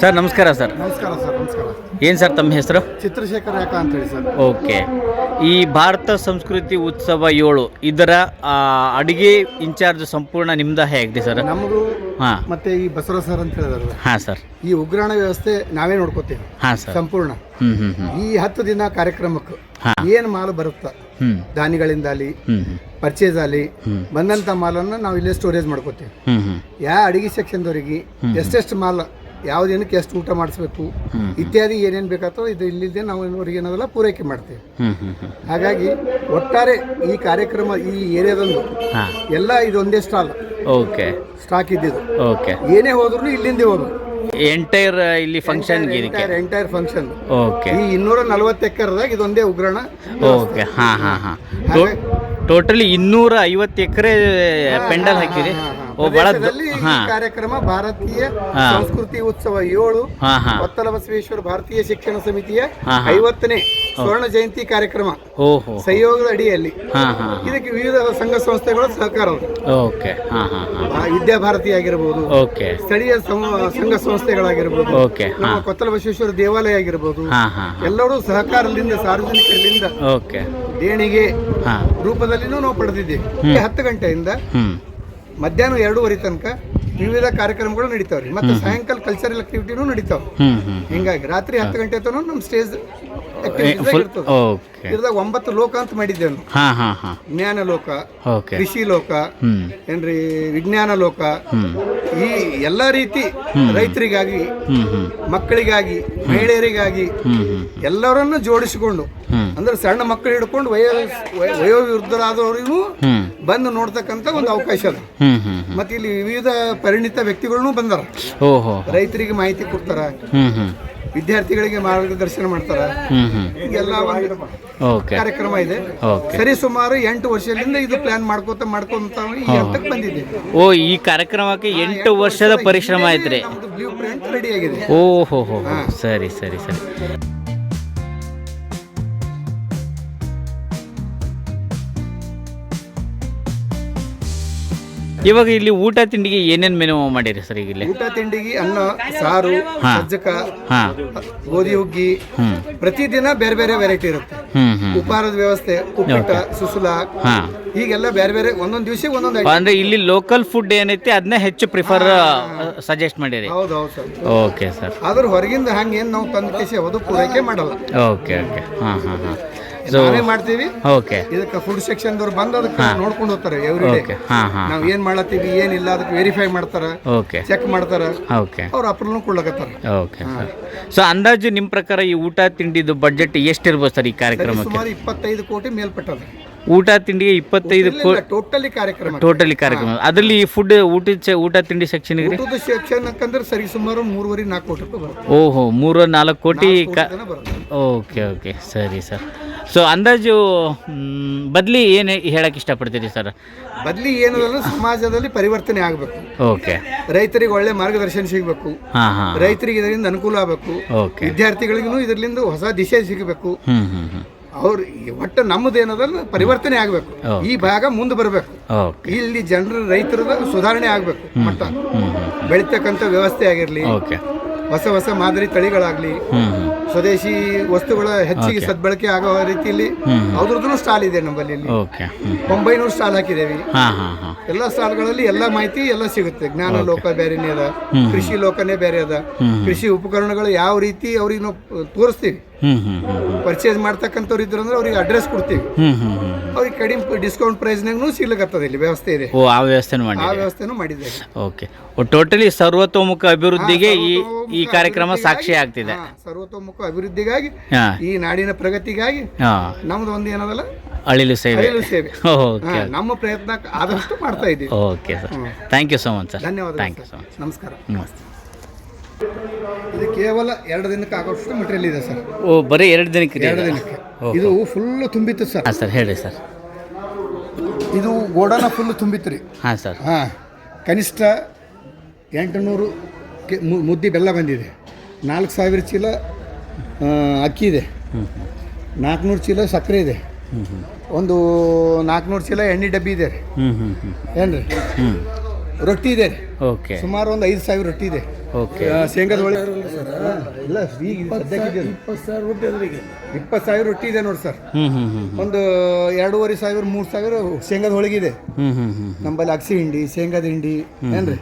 ಸರ್ ನಮಸ್ಕಾರ ಸರ್. ನಮಸ್ಕಾರ ಸರ್ ನಮಸ್ಕಾರ. ಏನು ಸರ್ ತಮ್ಮ ಹೆಸರು? ಚಿತ್ರಶೇಖರ್ ಯಾಕ ಅಂತ ಹೇಳಿ ಸರ್. ಓಕೆ. ಈ ಭಾರತ ಸಂಸ್ಕೃತಿ ಉತ್ಸವ ಏಳು ಇದರ ಆ, ಅಡಿಗೆ ಇನ್ಚಾರ್ಜ್ ಸಂಪೂರ್ಣ ನಿಮ್ದ ಹೇಗಿದೆ ಸರ್? ನಮಗೂ ಹಾಂ. ಮತ್ತೆ ಈ ಬಸವ ಸರ್ ಅಂತ ಹೇಳಿದಾರೆ ಹಾಂ ಸರ್. ಈ ಉಗ್ರಾಣ ವ್ಯವಸ್ಥೆ ನಾವೇ ನೋಡ್ಕೋತೀವಿ. ಹಾಂ ಸರ್. ಸಂಪೂರ್ಣ. ಹ್ಞೂ ಹ್ಞೂ ಹ್ಞೂ ಈ ಹತ್ತು ದಿನ ಕಾರ್ಯಕ್ರಮಕ್ಕೆ ಹಾ. ಏನು ಮಾಲು ಬರುತ್ತಾ? ದಾನಿಗಳಿಂದ ಅಲ್ಲಿ ಹ್ಞೂ ಪರ್ಚೇಸ್ ಆಗಲಿ ಬಂದಂತ ಮಾಲನ್ನು ನಾವು ಇಲ್ಲೇ ಸ್ಟೋರೇಜ್ ಮಾಡ್ಕೋತೀವಿ. ಹ್ಞೂ ಹ್ಞೂ ಯಾವ ಅಡಿಗೆ ಸೆಕ್ಷನ್ದವರಿಗೆ ಎಷ್ಟೆಷ್ಟು ಮಾಲ್ ಯಾವ ದಿನಕ್ಕೆ ಎಷ್ಟು ಊಟ ಮಾಡಿಸ್ಬೇಕು. ಇತ್ಯಾದಿ ಏನೇನು ಬೇಕಾಗ್ತದೋ ಇದು ಇಲ್ಲಿದ್ದೆ ನಾವು ಅವ್ರಿಗೆ ಏನಾದಲ್ಲ ಪೂರೈಕೆ ಮಾಡ್ತೇವೆ. ಹಾಗಾಗಿ ಒಟ್ಟಾರೆ ಈ ಕಾರ್ಯಕ್ರಮ ಈ ಏರಿಯಾದೊಂದು ಹಾಂ. ಎಲ್ಲ ಇದೊಂದೇ ಸ್ಟಾಲ್. ಓಕೆ. ಸ್ಟಾಕ್ ಇದ್ದಿದ್ದು. ಓಕೆ. ಏನೇ ಹೋದ್ರು ಇಲ್ಲಿಂದೇ ಹೋಗ್ಬೇಕು. ಎಂಟೈರ್ ಇಲ್ಲಿ ಫಂಕ್ಷನ್ ಎಂಟೈರ್ ಫಂಕ್ಷನ್ ಓಕೆ. ಈ ಇನ್ನೂರ ನಲವತ್ತು ಎಕರೆದಾಗ ಇದೊಂದೇ ಉಗ್ರಣ ಓಕೆ ಹಾಂ ಹಾಂ ಹಾಂ. ಟೋಟಲಿ ಇನ್ನೂರ ಐವತ್ತು ಎಕರೆ ಪೆಂಡಲ್ ಹಾಕಿರಿ ಕಾರ್ಯಕ್ರಮ ಭಾರತೀಯ. ಸಂಸ್ಕೃತಿ ಉತ್ಸವ ಏಳು ಒತ್ತಲ ಬಸವೇಶ್ವರ ಭಾರತೀಯ ಶಿಕ್ಷಣ ಸಮಿತಿಯ. ಐವತ್ತನೇ ಸ್ವರ್ಣ ಜಯಂತಿ ಕಾರ್ಯಕ್ರಮ. ಸಹಯೋಗದ ಅಡಿಯಲ್ಲಿ. ಇದಕ್ಕೆ ವಿವಿಧ ಸಂಘ ಸಂಸ್ಥೆಗಳ ಸಹಕಾರ ವಿದ್ಯಾಭಾರತಿ ಆಗಿರಬಹುದು ಸ್ಥಳೀಯ ಸಂಘ ಸಂಸ್ಥೆಗಳಾಗಿರ್ಬೋದು. ನಮ್ಮ ಕೊತ್ತಲ ಬಸವೇಶ್ವರ ದೇವಾಲಯ ಆಗಿರಬಹುದು ಎಲ್ಲರೂ ಸಹಕಾರದಿಂದ ಸಾರ್ವಜನಿಕರಿಂದ ದೇಣಿಗೆ ರೂಪದಲ್ಲಿನೂ ನಾವು ಪಡೆದಿದ್ದೇವೆ. ಹತ್ತು ಗಂಟೆಯಿಂದ ಮಧ್ಯಾಹ್ನ ಎರಡೂವರೆ ತನಕ ವಿವಿಧ ಕಾರ್ಯಕ್ರಮಗಳು ನಡೀತಾವ್ರಿ. ಮತ್ತೆ ಸಾಯಂಕಾಲ ಕಲ್ಚರಲ್ ಆಕ್ಟಿವಿಟಿನೂ ನಡೀತಾವ. ಹಿಂಗಾಗಿ ರಾತ್ರಿ ಹತ್ತು ಗಂಟೆ ತನಕ ನಮ್ಮ ಸ್ಟೇಜ್ ಇರ್ದಾಗ ಒಂಬತ್ತು ಲೋಕ ಅಂತ ಮಾಡಿದ್ದೇವೆ ಜ್ಞಾನ ಲೋಕ ಕೃಷಿ ಲೋಕ ಏನ್ರಿ ವಿಜ್ಞಾನ ಲೋಕ ಈ ಎಲ್ಲಾ ರೀತಿ ರೈತರಿಗಾಗಿ ಮಕ್ಕಳಿಗಾಗಿ ಮಹಿಳೆಯರಿಗಾಗಿ ಎಲ್ಲರನ್ನು ಜೋಡಿಸಿಕೊಂಡು ಅಂದ್ರೆ ಸಣ್ಣ ಮಕ್ಕಳು ಹಿಡ್ಕೊಂಡು ವಯೋ ವಯ- ವಯೋವೃದ್ಧರಾದವರಿಗೂ ಬಂದು ನೋಡ್ತಕ್ಕಂತ ಒಂದು ಅವಕಾಶ ಅದ. ಮತ್ತೆ ಇಲ್ಲಿ ವಿವಿಧ ಪರಿಣಿತ ವ್ಯಕ್ತಿಗಳನ್ನೂ ಬಂದಾರ. ರೈತರಿಗೆ ಮಾಹಿತಿ ಕೊಡ್ತಾರ. ವಿದ್ಯಾರ್ಥಿಗಳಿಗೆ ಮಾರ್ಗದರ್ಶನ ಮಾಡ್ತಾರ. ಕಾರ್ಯಕ್ರಮ ಇದೆ. ಸರಿ ಸುಮಾರು ಎಂಟು ವರ್ಷದಿಂದ ಇದು ಪ್ಲಾನ್ ಮಾಡ್ಕೋತ ಮಾಡ್ಕೊಂತ ಈ ಹಂತಕ್ಕೆ ಬಂದಿದೆ. ಓ ಈ ಕಾರ್ಯಕ್ರಮಕ್ಕೆ ಎಂಟು ವರ್ಷದ ಪರಿಶ್ರಮ ಐತ್ರಿ ಬ್ಲೂ ಪ್ರಿಂಟ್ ರೆಡಿ ಆಗಿದೆ. ಓಹೋ ಹೋ ಹೋ. ಸರಿ ಸರಿ ಸರಿ. ಇವಾಗ ಇಲ್ಲಿ ಊಟ ತಿಂಡಿಗೆ ಏನೇನು ಮೆನು ಮಾಡಿರಿ ಸರ್ ಈಗ ಇಲ್ಲಿ? ಊಟ ತಿಂಡಿಗೆ ಅನ್ನ ಸಾರು ಹಾ. ಸಜ್ಜಕ ಹಾಂ. ಗೋಧಿ ಹುಗ್ಗಿ. ಹ್ಞೂ ಪ್ರತಿದಿನ ಬೇರೆ ಬೇರೆ ವೆರೈಟಿ ಇರುತ್ತೆ. ಹ್ಞೂ ಹ್ಞೂ ಉಪಹಾರದ ವ್ಯವಸ್ಥೆ ಉಪ್ಪಿಟ್ಟ ಸುಸುಲ ಹಾಂ. ಹೀಗೆಲ್ಲ ಬೇರೆ ಬೇರೆ ಒಂದೊಂದು ದಿವಸ ಒಂದೊಂದು. ಅಂದ್ರೆ ಇಲ್ಲಿ ಲೋಕಲ್ ಫುಡ್ ಏನೈತಿ ಅದನ್ನೇ ಹೆಚ್ಚು ಪ್ರಿಫರ್ ಸಜೆಸ್ಟ್ ಮಾಡಿರಿ. ಹೌದು ಹೌದು ಸರ್. ಓಕೆ ಸರ್ ಆದ್ರೆ ಹೊರಗಿಂದ ಹಂಗೆ ಏನು ನಾವು ತಂದು ಕೇಸಿ ಯಾವುದು ಪೂರೈಕೆ ಮಾಡಲ್ಲ. ಓಕೆ ಓಕೆ ಹಾಂ ಹಾಂ ಹಾಂ. ನಾವೇ ಮಾಡ್ತೀವಿ. ಓಕೆ ಇದಕ್ಕೆ ಫುಡ್ ಸೆಕ್ಷನ್ ದವ್ರು ಬಂದು ಅದಕ್ಕೆ ನೋಡ್ಕೊಂಡು ಹೋಗ್ತಾರೆ ಎವ್ರಿ ಡೇ ನಾವ್ ಏನ್ ಮಾಡತ್ತೀವಿ ಏನಿಲ್ಲ ಅದಕ್ಕೆ ವೆರಿಫೈ ಮಾಡ್ತಾರ. ಓಕೆ ಚೆಕ್ ಮಾಡ್ತಾರ. ಓಕೆ ಅವ್ರ ಅಪ್ರೂವಲ್ ಕೊಡ್ಲಕತ್ತಾರ. ಓಕೆ ಸರ್ ಸೊ ಅಂದಾಜು ನಿಮ್ಮ ಪ್ರಕಾರ ಈ ಊಟ ತಿಂಡಿದು ಬಜೆಟ್ ಎಷ್ಟಿರ್ಬೋದು ಸರ್ ಈ ಕಾರ್ಯಕ್ರಮಕ್ಕೆ? ಸುಮಾರು ಇಪ್ಪತ್ತೈದು ಕೋಟಿ ಮೇಲ್ಪಟ್ಟದ. ಊಟ ತಿಂಡಿಗೆ ಇಪ್ಪತ್ತೈದು ಕೋ ಟೋಟಲಿ ಕಾರ್ಯಕ್ರಮ. ಟೋಟಲಿ ಕಾರ್ಯಕ್ರಮ. ಅದರಲ್ಲಿ ಫುಡ್ ಊಟ ಊಟ ತಿಂಡಿ ಸೆಕ್ಷನ್ ರೀ ಊಟದ ಸೆಕ್ಷನ್ ಅಂದ್ರೆ ಸರಿ ಸುಮಾರು ಮೂರುವರೆ ನಾಲ್ಕು ಕೋಟಿ ರೂಪಾಯಿ ಬರುತ್ತೆ. ಓಹೋ ಮೂರು ನಾಲ್ಕು ಕೋಟಿ ಕೋಟಿ ಬರುತ್ತೆ. ಓಕೆ ಓಕೆ ಸರಿ ಸರ್. ಸೊ ಅಂದಾಜು ಬದಲಿ ಏನು ಹೇಳಕ್ಕೆ ಇಷ್ಟಪಡ್ತೀರಿ ಸರ್? ಬದಲಿ ಏನಾದ್ರು ಸಮಾಜದಲ್ಲಿ ಪರಿವರ್ತನೆ ಆಗಬೇಕು. ಓಕೆ. ರೈತರಿಗೆ ಒಳ್ಳೆ ಮಾರ್ಗದರ್ಶನ ಸಿಗಬೇಕು. ಹಾಂ ಹಾಂ ರೈತರಿಗೆ ಇದರಿಂದ ಅನುಕೂಲ ಆಗಬೇಕು. ಓಕೆ. ವಿದ್ಯಾರ್ಥಿಗಳಿಗೂ ಇದರಿಂದ ಹೊಸ ದಿಶೆ ಸಿಗಬೇಕು. ಹ್ಞೂ ಹ್ಞೂ ಹ್ಞೂ ಅವ್ರ ಒಟ್ಟು ನಮ್ಮದು ಏನದಲ್ಲ ಪರಿವರ್ತನೆ ಆಗಬೇಕು. ಈ ಭಾಗ ಮುಂದೆ ಬರಬೇಕು. ಓಕೆ. ಇಲ್ಲಿ ಜನರ ರೈತರದ ಸುಧಾರಣೆ ಆಗಬೇಕು. ಮಟ್ಟ. ಬೆಳಿತಕ್ಕಂಥ ವ್ಯವಸ್ಥೆ ಆಗಿರಲಿ. ಓಕೆ. ಹೊಸ ಹೊಸ ಮಾದರಿ ತಳಿಗಳಾಗ್ಲಿ ಸ್ವದೇಶಿ ವಸ್ತುಗಳ ಹೆಚ್ಚಿಗೆ ಸದ್ಬಳಕೆ ಆಗೋ ರೀತಿಯಲ್ಲಿ ಅದ್ರದ್ದು ಸ್ಟಾಲ್ ಇದೆ ನಮ್ಮಲ್ಲಿ ಇಲ್ಲಿ. ಓಕೆ ಒಂಬೈನೂರು ಸ್ಟಾಲ್ ಹಾಕಿದ್ದೇವೆ. ಎಲ್ಲ ಸ್ಟಾಲ್ಗಳಲ್ಲಿ ಎಲ್ಲ ಮಾಹಿತಿ ಎಲ್ಲ ಸಿಗುತ್ತೆ. ಜ್ಞಾನ ಲೋಕ ಬೇರೆನೇ ಅದ ಕೃಷಿ ಲೋಕನೇ ಬೇರೆ ಅದ. ಕೃಷಿ ಉಪಕರಣಗಳು ಯಾವ ರೀತಿ ಅವ್ರಿಗೆ ನಾವು ತೋರಿಸ್ತೀವಿ. ಪರ್ಚೇಸ್ ಮಾಡ್ತಕ್ಕಂಥವ್ರು ಇದ್ರಂದ್ರೆ ಅವ್ರಿಗೆ ಅಡ್ರೆಸ್ ಕೊಡ್ತೀವಿ. ಅವ್ರಿಗೆ ಕಡಿಮೆ ಡಿಸ್ಕೌಂಟ್ ಪ್ರೈಸ್ನಾಗೂ ಸಿಗ್ಲಿಕ್ಕತ್ತದ ಇಲ್ಲಿ ವ್ಯವಸ್ಥೆ ಇದೆ. ಓ ಆ ವ್ಯವಸ್ಥೆನೂ ಆ ಮಾಡಿ ವ್ಯವಸ್ಥೆನೂ ಮಾಡಿದ್ದೇವೆ ಓಕೆ ಟೋಟಲಿ ಸರ್ವತೋಮುಖ ಅಭಿವೃದ್ಧಿಗೆ ಈ ಈ ಕಾರ್ಯಕ್ರಮ ಸಾಕ್ಷಿ ಆಗ್ತಿದೆ. ಹಾ, ಸರ್ವತೋಮುಖ ಅಭಿವೃದ್ಧಿಗಾಗಿ ಹಾಂ. ಈ ನಾಡಿನ ಪ್ರಗತಿಗಾಗಿ ಹಾಂ. ನಮ್ದು ಒಂದು ಏನದಲ್ಲ? ಅಳಿಲು ಸೇವೆ. ಅಳಿಲು ಸೇವೆ. ಓಕೆ ನಮ್ಮ ಪ್ರಯತ್ನ ಆದಷ್ಟು ಮಾಡ್ತಾ ಇದ್ದೀವಿ. Okay sir thank you so much sir ಧನ್ಯವಾದ ಥ್ಯಾಂಕ್ ಯು ಸೊ ಮಚ್ ನಮಸ್ಕಾರ. ನಮಸ್ತೆ. ಇದು ಕೇವಲ ಎರಡು ದಿನಕ್ಕೆ ಆಗೋಷ್ಟು ಮೆಟೀರಿಯಲ್ ಇದೆ ಸರ್. ಓ ಬರೀ ಎರಡು ದಿನಕ್ಕೆ ರೀ ಎರಡು? ದಿನಕ್ಕೆ. ಇದು ಫುಲ್ ತುಂಬಿತ್ತು ಸರ್. ಹಾಂ ಸರ್ ಹೇಳಿ ಸರ್. ಇದು ಗೋಡನ ಫುಲ್ ತುಂಬಿತ್ತು ರೀ. ಹಾಂ ಸರ್. ಹಾಂ ಕನಿಷ್ಠ ಎಂಟುನೂರು ಕೆ ಮು- ಮುದ್ದೆ ಬೆಲ್ಲ ಬಂದಿದೆ. ನಾಲ್ಕು ಸಾವಿರ ಚೀಲ ಆ, ಅಕ್ಕಿ ಇದೆ. ನಾಲ್ಕುನೂರು ಚೀಲ ಸಕ್ಕರೆ ಇದೆ. ಒಂದು ನಾಲ್ಕುನೂರು ಚೀಲ ಎಣ್ಣೆ ಡಬ್ಬಿ ಇದೆ ರೀ. ಹ್ಞೂ ಹ್ಞೂ ಹ್ಞೂ ಏನು ರೀ ಹ್ಞೂ ರೊಟ್ಟಿ ಇದೆ. ರೀ ಓಕೆ ಸುಮಾರು ಒಂದು ಐದು ಸಾವಿರ ರೊಟ್ಟಿ ಇದೆ. ಓಕೆ ಶೇಂಗದ ಒಳ್ಳೆ ಇಲ್ಲ ಈಗ ಸದ್ಯಕ್ಕೆ ಇಪ್ಪತ್ತು ಸಾವಿರ ರೊಟ್ಟಿ ಇಪ್ಪತ್ತು ಸಾವಿರ ರೊಟ್ಟಿ ಇದೆ ನೋಡಿ ಸರ್. ಒಂದು ಎರಡೂವರೆ ಸಾವಿರ ಮೂರು ಸಾವಿರ ಶೇಂಗಾದ ಹೋಳಿಗೆ ಇದೆ. ಹ್ಞೂ ಹ್ಞೂ ನಮ್ಮಲ್ಲಿ ಅಗಸಿ ಹಿಂಡಿ ಶೇಂಗಾದ ಹಿಂಡಿ ಏನ್ರಿ?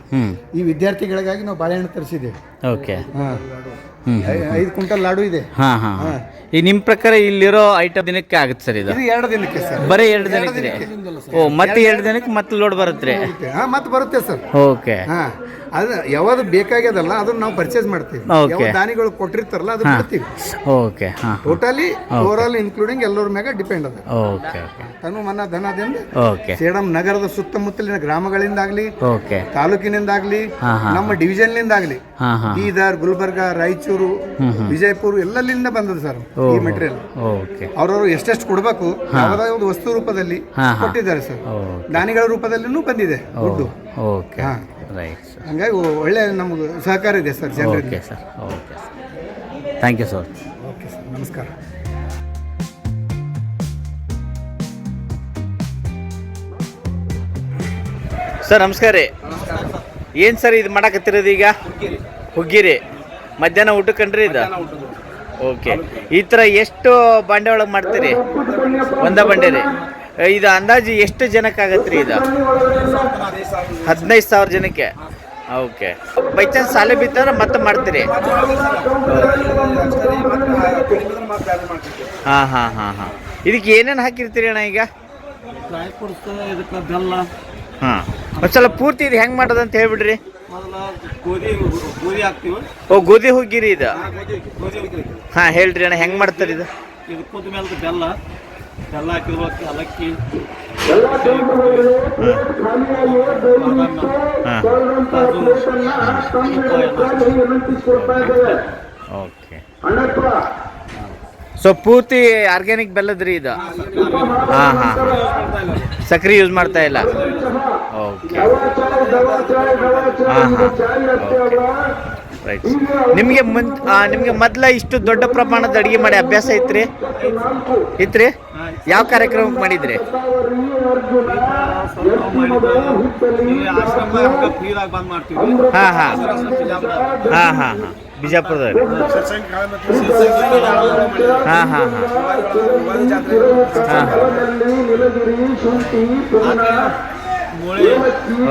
ಈ ವಿದ್ಯಾರ್ಥಿಗಳಿಗಾಗಿ ನಾವು ಬಾಳೆಹಣ್ಣು ತರಿಸಿದ್ದೇವೆ. ಓಕೆ ಹಾಂ. ಐದು ಕ್ವಿಂಟಲ್ ಲಾಡು ಇದೆ. ಹಾಂ ಹಾಂ ಈ ನಿಮ್ಮ ಪ್ರಕಾರ ಇಲ್ಲಿರೋ ಐಟಮ್ ದಿನಕ್ಕೆ ಆಗುತ್ತೆ ಸರ್ ಇದು? ಇದು ಎರಡು ದಿನಕ್ಕೆ ಸರ್. ಬರೀ ಎರಡು ದಿನಕ್ಕೆ? ರೀ ಓ ಮತ್ತೆ ಎರಡು ದಿನಕ್ಕೆ ಮತ್ತೆ ಲೋಡ್ ಬರುತ್ತೆ. ಮತ್ತೆ ಬರುತ್ತೆ ಸರ್. ಓಕೆ. ಹಾಂ. ಅದು ಯಾವ್ದು ಬೇಕಾಗ್ಯದಲ್ಲ ಅದನ್ನ ನಾವು ಪರ್ಚೇಸ್ ಮಾಡ್ತೀವಿ. Okay. ಯಾವ ದಾನಿಗಳು ಕೊಟ್ಟಿರ್ತಾರಲ್ಲ ಅದು ಕೊಡ್ತೀವಿ ಓಕೆ ಹಾಂ ಟೋಟಲಿ ಓವರ್ ಆಲ್ ಇನ್ಕ್ಲೂಡಿಂಗ್ ಎಲ್ಲರ ಮ್ಯಾಗ ಡಿಪೆಂಡ್ ಅದ. ಓಕೆ ಓಕೆ ತನು ಮನ ಧನದಿಂದ ಓಕೆ ಸೇಡಂ ನಗರದ ಸುತ್ತಮುತ್ತಲಿನ ಗ್ರಾಮಗಳಿಂದಾಗ್ಲಿ ಓಕೆ ತಾಲೂಕಿನಿಂದಾಗ್ಲಿ ಆಗ್ಲಿ ಹಾಂ. ನಮ್ಮ ಡಿವಿಜನ್ ಹಾಂ ಆಗ್ಲಿ ಬೀದರ್ ಗುಲ್ಬರ್ಗ ರಾಯಚೂರು ವಿಜಯಪುರ ಎಲ್ಲಲ್ಲಿಂದ ಬಂದದ ಸರ್ ಈ ಮೆಟೀರಿಯಲ್ ಓಕೆ ಅವ್ರವ್ರು ಎಷ್ಟೆಷ್ಟು ಕೊಡಬೇಕು ಯಾವುದೇ ಒಂದು ವಸ್ತು ರೂಪದಲ್ಲಿ ಹಾಂ ಹಾಂ. ಕೊಟ್ಟಿದ್ದಾರೆ ಸರ್. ಓಕೆ ದಾನಿಗಳ ರೂಪದಲ್ಲಿನೂ ಬಂದಿದೆ ದುಡ್ಡು. ಓಕೆ ಹಾಂ. ರೈಟ್ ಸರ್ ಹಂಗಾಗಿ ಒಳ್ಳೆಯ ಒಳ್ಳೆ ನಮಗೆ ಸಹಕಾರ ಇದೆ ಸರ್ ಜನರಿಂದ okay sir okay sir thank you sir okay sir ನಮಸ್ಕಾರ. ಸರ್ ನಮಸ್ಕಾರ ರೀ. ಏನು ಸರ್ ಇದು ಮಾಡಕತ್ತಿರೋದು ಈಗ? ಹುಗ್ಗಿರಿ. ಮಧ್ಯಾಹ್ನ ಊಟಕ್ಕನ್ರಿ ಇದು? ಓಕೆ ಈ ಥರ ಎಷ್ಟು ಬಂಡೆ ಒಳಗೆ ಮಾಡ್ತೀರಿ? ಒಂದ ಬಂಡೆ ರೀ. ಇದು ಅಂದಾಜು ಎಷ್ಟು ಜನಕ್ಕೆ ಆಗತ್ತೆ ರೀ ಇದು? ಹದಿನೈದು ಸಾವಿರ ಜನಕ್ಕೆ? ಓಕೆ. ಬೈ ಚಾನ್ಸ್ ಸಾಲೆ ಬಿತ್ತಂದ್ರೆ ಮತ್ತೆ ಮಾಡ್ತೀರಿ? ಹಾಂ ಹಾಂ ಹಾಂ ಹಾಂ. ಇದಕ್ಕೆ ಏನೇನು ಹಾಕಿರ್ತೀರಿ ಅಣ್ಣ ಈಗ? ಬೆಲ್ಲ ಹಾಂ. ಒಂದ್ಸಲ ಪೂರ್ತಿ ಇದು ಹೆಂಗೆ ಮಾಡೋದು ಅಂತ ಹೇಳ್ಬಿಡ್ರಿ. ಓ, ಗೋಧಿ ಹೋಗಿರಿ ಇದು? ಹಾಂ, ಹೇಳ್ರಿ ಅಣ್ಣ, ಹೆಂಗೆ ಮಾಡ್ತಾರೆ ಇದು? ಬೆಲ್ಲ ಬೆಲ್ಲ ಹಾಕಿರ್ಬೇಕು ಅವಲಕ್ಕಿ ಓಕೆ ಸೊ ಪೂರ್ತಿ ಆರ್ಗ್ಯಾನಿಕ್ ಬೆಲ್ಲದ್ರಿ ಇದು? ಹಾಂ ಹಾಂ. ಸಕ್ರೆ ಯೂಸ್ ಮಾಡ್ತಾ ಇಲ್ಲ? ಓಕೆ ಹಾಂ ಹಾಂ. ರೈಟ್ ನಿಮಗೆ ಮುನ್ ನಿಮಗೆ ಮೊದಲ ಇಷ್ಟು ದೊಡ್ಡ ಪ್ರಮಾಣದ ಅಡುಗೆ ಮಾಡಿ ಅಭ್ಯಾಸ ಐತ್ರಿ ಇತ್ರಿ? ಯಾವ ಕಾರ್ಯಕ್ರಮಕ್ಕೆ ಮಾಡಿದ್ರಿ? ಹಾಂ ಹಾಂ. ಹಾಂ ಹಾಂ ಹಾಂ. ಬಿಜಾಪುರದಲ್ಲಿ ಹಾಂ ಹಾಂ. ಹಾಂ ಹಾಂ.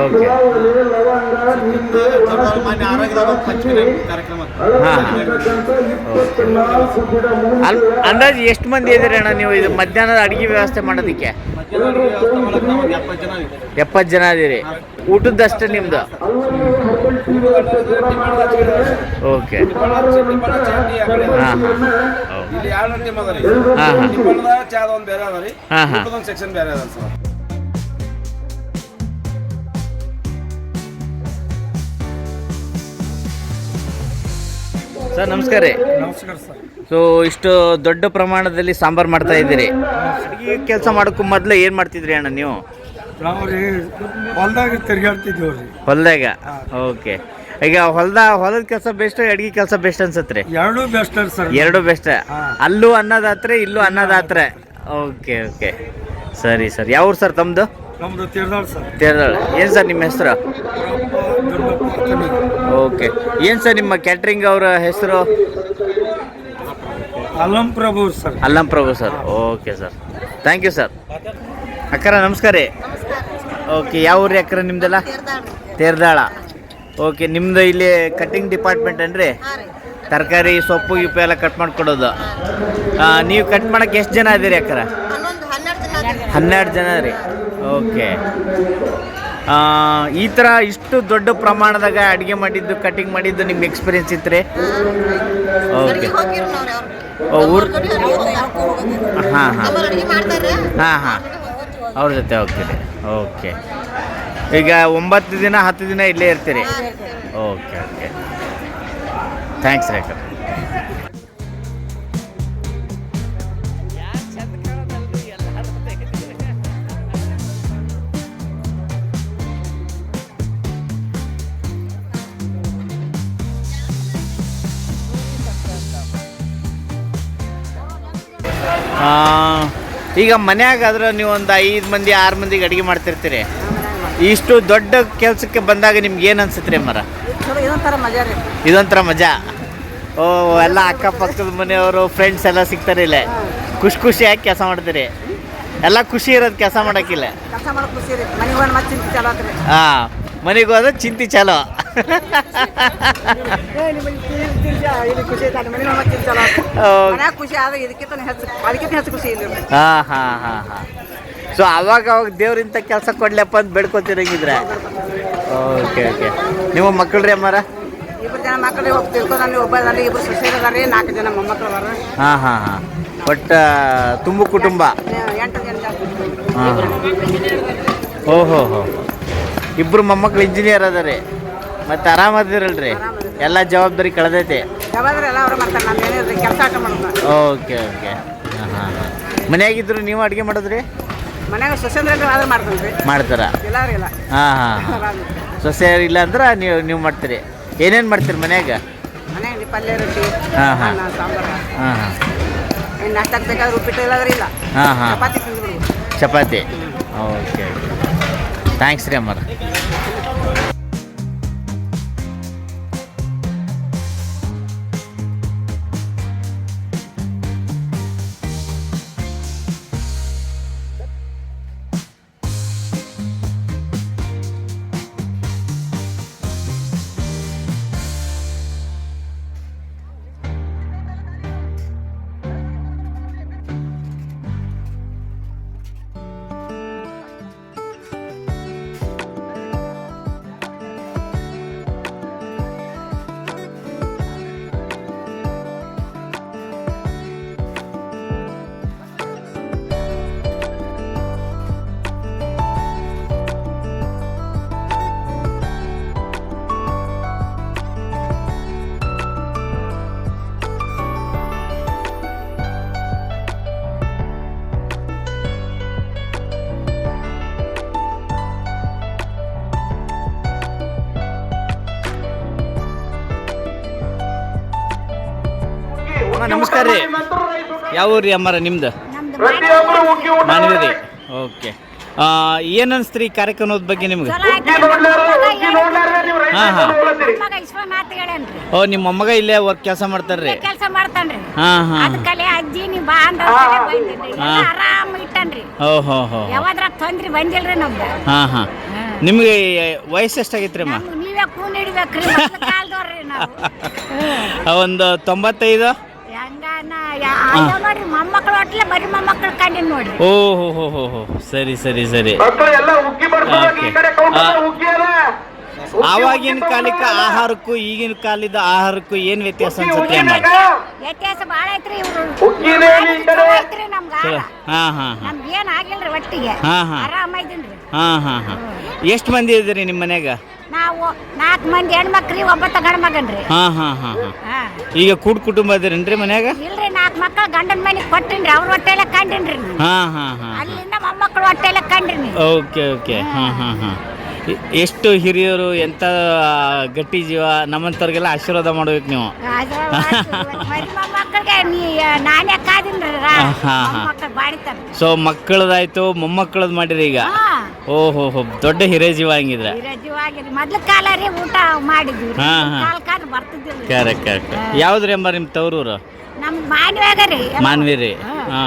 ಓಕೆ. ಕಾರ್ಯಕ್ರಮ. ಹಾಂ ಅಲ್ ಅಂದಾಜು ಎಷ್ಟು ಮಂದಿ ಇದ್ದೀರಿ ಅಣ್ಣ ನೀವು ಇದು ಮಧ್ಯಾಹ್ನದ ಅಡಿಗೆ ವ್ಯವಸ್ಥೆ ಮಾಡೋದಕ್ಕೆ? ಎಪ್ಪತ್ತು ಜನ ಇದೀರಿ ಊಟದ್ದಷ್ಟೇ ನಿಮ್ದು? ಓಕೆ. ಹಾಂ ಹಾಂ. ಹಾಂ ಹಾಂ. ನಿಪ್ಪಳದ ಬೇರೆ ಅದ ಹಾಂ ಸರ್ ನಮಸ್ಕಾರ ರೀ. ನಮಸ್ಕಾರ ಸರ್. ಸೊ ಇಷ್ಟು ದೊಡ್ಡ ಪ್ರಮಾಣದಲ್ಲಿ ಸಾಂಬಾರು ಮಾಡ್ತಾ ಇದ್ದೀರಿ. ಈ ಕೆಲಸ ಮಾಡೋಕ್ಕೂ ಮೊದಲು ಏನು ಮಾಡ್ತಿದ್ರಿ ಅಣ್ಣ ನೀವು? ನಾವು ರೀ ಹೊಲ್ದಾಗ ತಿರ್ಗಾಡ್ತಿದ್ದೀವಿ ರೀ. ಹೊಲ್ದಾಗ? ಓಕೆ ಈಗ ಹೊಲ್ದ ಹೊಲದ ಕೆಲಸ ಬೆಸ್ಟ್ ಅಡಿಗೆ ಕೆಲಸ ಬೆಸ್ಟ್ ಅನ್ಸತ್ರಿ? ಎರಡೂ ಬೆಸ್ಟ್ ಸರ್. ಎರಡು ಬೆಸ್ಟ್. ಅಲ್ಲೂ ಅನ್ನದಾತ್ರೆ ಇಲ್ಲೂ ಅನ್ನದಾತ್ರೆ. ಓಕೆ ಓಕೆ ಸರಿ ಸರ್ ಯಾವ ಸರ್ ತಮ್ಮದು ನಮ್ದು ತಿರ್ದಾಳ್ ಸರ್. ತೇರದಾಳ. ಏನು ಸರ್ ನಿಮ್ಮ ಹೆಸರು? ಓಕೆ. ಏನು ಸರ್ ನಿಮ್ಮ ಕ್ಯಾಟ್ರಿಂಗ್ ಅವರ ಹೆಸರು? Allam Prabhu sir. Allam Prabhu sir. Okay sir. Thank you sir. ಅಕ್ಕರ ನಮಸ್ಕಾರ ರೀ. ಓಕೆ ಯಾವ ಊರಿ ಅಕ್ಕರ ನಿಮ್ದೆಲ್ಲ? ತೇರ್ದಾಳ. ಓಕೆ ನಿಮ್ದು ಇಲ್ಲಿ ಕಟ್ಟಿಂಗ್ ಡಿಪಾರ್ಟ್ಮೆಂಟ್ ಏನ್ರಿ? ತರಕಾರಿ ಸೊಪ್ಪು ಗಿಪ್ಪು ಎಲ್ಲ ಕಟ್ ಮಾಡ್ಕೊಡೋದು. ನೀವು ಕಟ್ ಮಾಡಕ್ಕೆ ಎಷ್ಟು ಜನ ಇದೀರಿ ಅಕ್ಕರ. ಹನ್ನೆರಡು ಜನ ರೀ ಓಕೆ. ಈ ಥರ ಇಷ್ಟು ದೊಡ್ಡ ಪ್ರಮಾಣದಾಗ ಅಡುಗೆ ಮಾಡಿದ್ದು ಕಟಿಂಗ್ ಮಾಡಿದ್ದು ನಿಮ್ಗೆ ಎಕ್ಸ್ಪೀರಿಯನ್ಸ್ ಇತ್ತು ರೀ ಓಕೆ ಊರು. ಹಾಂ ಹಾಂ. ಹಾಂ ಹಾಂ. ಅವ್ರ ಜೊತೆ ಹೋಗ್ತೀರಿ. ಓಕೆ. ಈಗ ಒಂಬತ್ತು ದಿನ ಹತ್ತು ದಿನ ಇಲ್ಲೇ ಇರ್ತೀರಿ? Okay okay. ಥ್ಯಾಂಕ್ಸ್ ರೇಖ ಈಗ ಮನ್ಯಾಗಾದ್ರೆ ನೀವು ಒಂದು ಐದು ಮಂದಿ ಆರು ಮಂದಿಗೆ ಅಡುಗೆ ಮಾಡ್ತಿರ್ತೀರಿ. ಇಷ್ಟು ದೊಡ್ಡ ಕೆಲಸಕ್ಕೆ ಬಂದಾಗ ನಿಮ್ಗೆ ಏನು ಅನ್ಸುತ್ತೆ ರೀ ಮರ ಇದೊಂಥರ ಮಜಾ ಓ ಎಲ್ಲ ಅಕ್ಕಪಕ್ಕದ ಮನೆಯವರು ಫ್ರೆಂಡ್ಸ್ ಎಲ್ಲ ಸಿಗ್ತಾರೆ ಇಲ್ಲೇ. ಖುಷಿ ಖುಷಿಯಾಗಿ ಕೆಲಸ ಮಾಡ್ತೀರಿ. ಎಲ್ಲ ಖುಷಿ ಇರೋದು ಕೆಲಸ ಮಾಡೋಕ್ಕಿಲ್ಲ ಹಾಂ ಮನೆಗೆ ಹೋದ್ರೆ ಚಿಂತೆ ಚಲೋ. ಖುಷಿ ಆದ್ರೆ ಇದಕ್ಕಿಂತ ಹೆಚ್ಚು ಅದಕ್ಕಿಂತ ಹೆಚ್ಚು ಖುಷಿ ಇಲ್ಲ ಹಾಂ ಹಾಂ ಹಾಂ ಹಾಂ. ಸೊ ಅವಾಗ ಅವಾಗ ದೇವ್ರಿಂತ ಕೆಲಸ ಕೊಡ್ಲಪ್ಪ ಅಂತ ಬೇಡ್ಕೊತಿರಂಗಿದ್ರೆ. ಓಕೆ ಓಕೆ ನಿಮ್ಮ ಮಕ್ಕಳು ರೀ ಅಮ್ಮಾರ? ಇಬ್ಬರು ಜನ ಮಕ್ಕಳಿಗೆ ಹೋಗ್ತಿರ್ತಾರೆ ತಿಳ್ಕೊಂಡ್ರೆ ಒಬ್ಬ ಅದಾರಿ ಇಬ್ಬರು ಸೊಸೆಯರ್ ಅದಾರಿ ನಾಲ್ಕು ಜನ ಮೊಮ್ಮಕ್ಕಳು ಅದಾರ. ಹಾಂ ಹಾಂ ಹಾಂ. ಬಟ್ ತುಂಬ ಕುಟುಂಬ. ಎಂಟು ಜನ ಓಹೋ ಹೋ. ಇಬ್ಬರು ಮೊಮ್ಮಕ್ಳು ಇಂಜಿನಿಯರ್ ಅದಾರೆ. ಮತ್ತೆ ಆರಾಮದಿರಲ್ರಿ? ಎಲ್ಲ ಜವಾಬ್ದಾರಿ ಕಳೆದೈತೆ. Okay okay. ಹಾಂ ಮನ್ಯಾಗಿದ್ರು ನೀವು ಅಡುಗೆ ಮಾಡೋದ್ರಿ? ಮನ್ಯಾಗ ಮಾಡ್ತಾರ? ಹಾಂ ಹಾಂ ಸೊಸೆ ಇಲ್ಲ ಅಂದ್ರೆ ನೀವು ನೀವು ಮಾಡ್ತೀರಿ. ಏನೇನು ಮಾಡ್ತೀರಿ ಮನ್ಯಾಗ? ಹಾಂ, ಹಾಂ. ಹಾಂ ಹಾಂ. ಚಪಾತಿ ಓಕೆ. ಥ್ಯಾಂಕ್ಸ್ ರೀ ಅಮ್ಮರ ಯಾವ ಊರಿ ರೀ ಅಮ್ಮರ ನಿಮ್ದು? ಮಾನ್ವಿ ರೀ ಓಕೆ. ಆ, ಸ್ತ್ರೀ ಅನ್ಸ್ತ್ರಿ ಈ ಕಾರ್ಯಕ್ರಮದ ಬಗ್ಗೆ ನಿಮ್ಗೆ? ಹಾ ಹಾ. ಓ ನಿಮ್ಮ ಮೊಮ್ಮಗ ಇಲ್ಲೇ ವರ್ಕ್ ಕೆಲಸ ಮಾಡ್ತಾರ್ರಿ? ಕೆಲಸ ಮಾಡ್ತಾನ್ರಿ. ಹಾ ಹಾ. ಅದಕ್ಕಲೆ ಅಜ್ಜಿ ನೀ ಬಾ ಎಲ್ಲ ಆರಾಮ್ ಇಟ್ಟನ್ರಿ. ಓ ಹೋ ಹೋ ಯಾವಾದ್ರಾಗ ತೊಂದ್ರಿ ಬಂದಿಲ್ರಿ ನಮ್ಗೆ ಹಾ ಹಾ. ನಿಮ್ಗೆ ವಯಸ್ಸು ಎಷ್ಟಾಗೈತ್ರಿ ಅಮ್ಮ? ನೀವೇ ಕೂನ್ ಹಿಡಿಬೇಕ್ರಿ. ಕಾಲ್ದವ್ರಿ ನಾವು. ಒಂದು ತೊಂಬತ್ತೈದು? ಬರೀ ಕಂಡಿನ್ ನೋಡ್ರಿ ಓ ಹೋ ಹೋ ಹೋ ಹೋ. ಸರಿ ಸರಿ ಸರಿ. ಮಕ್ಕಳು ಎಲ್ಲ ಉಕ್ಕಿ ಬರ್ತಾರೆ ಓಕೆ. ಈ ಕಡೆ ಕೌಂಟರ್ ಆ. ಉಕ್ಕಿ ಅದ ಆವಾಗಿನ ಕಾಲಕ್ಕೆ ಆಹಾರಕ್ಕೂ ಈಗಿನ ಕಾಲದ ಆಹಾರಕ್ಕೂ ಏನ್ ವ್ಯತ್ಯಾಸ ಅನ್ಸುತ್ತೆ ವ್ಯತ್ಯಾಸ ಐತ್ರಿ ಇವ್ರು. ನಮ್ಗ ಚಲೋ. ಹಾ ಹಾ ಹಾ. ನಮ್ಗೆ ಏನ್ ಆಗಿಲ್ರಿ ಒಟ್ಟಿಗೆ. ಹಾ, ಹಾ. ಆರಾಮ ಹಾ ಹಾ ಹಾ. ಎಷ್ಟು ಮಂದಿ ಇದ್ದೀರಿ ನಿಮ್ಮ ಮನ್ಯಾಗ ನಾವು ನಾಲ್ಕು ಮಂದಿ ಹೆಣ್ಮಕ್ರಿ ಒಬ್ಬತ್ತ ಗಂಡ ಮಗನ್ರಿ. ಹಾ ಹಾ ಹಾ ಹಾ. ಹಾ. ಈಗ ಕೂಡ್ ಕುಟುಂಬ ಇದೀರೇನ್ರಿ ಮನ್ಯಾಗ? ಇಲ್ರಿ ನಾಲ್ಕು ಮಕ್ಕಳು ಗಂಡನ ಮನೆಗೆ ಕೊಟ್ಟಿನ್ರಿ ಅವ್ರ ಹೊಟ್ಟೆಲೆ ಕಂಡಿನ್ರಿ. ನಾನು. ಹಾ ಹಾ ಹಾ. ಅಲ್ಲಿಂದ ಮೊಮ್ಮಕ್ಕಳು ಹೊಟ್ಟೆಲೆ ಕಂಡಿನಿ ಓಕೆ ಓಕೆ. ಹಾ ಹಾ ಹಾ. ಎಷ್ಟು ಹಿರಿಯರು ಎಂತ ಗಟ್ಟಿ ಜೀವ ನಮ್ಮಂಥವ್ರಿಗೆಲ್ಲ ಆಶೀರ್ವಾದ ಮಾಡ್ಬೇಕು ನೀವು. ಸೊ ಮಕ್ಕಳದಾಯ್ತು ಮೊಮ್ಮಕ್ಕಳದ್ ಮಾಡಿರಿ ಈಗ. ಓಹೋ ಹೋ ದೊಡ್ಡ ಹಿರಿಯ ಜೀವ ಹಂಗಿದ್ರೆ. ಕರೆಕ್ಟ್ ಕರೆಕ್ಟ್ ಯಾವ್ದ್ರಿ ಎಂಬ ನಿಮ್ಮ ತವರೂರು? ಮಾನ್ವಿ ರೀ. ಮಾನ್ವಿರಿ ಹಾ.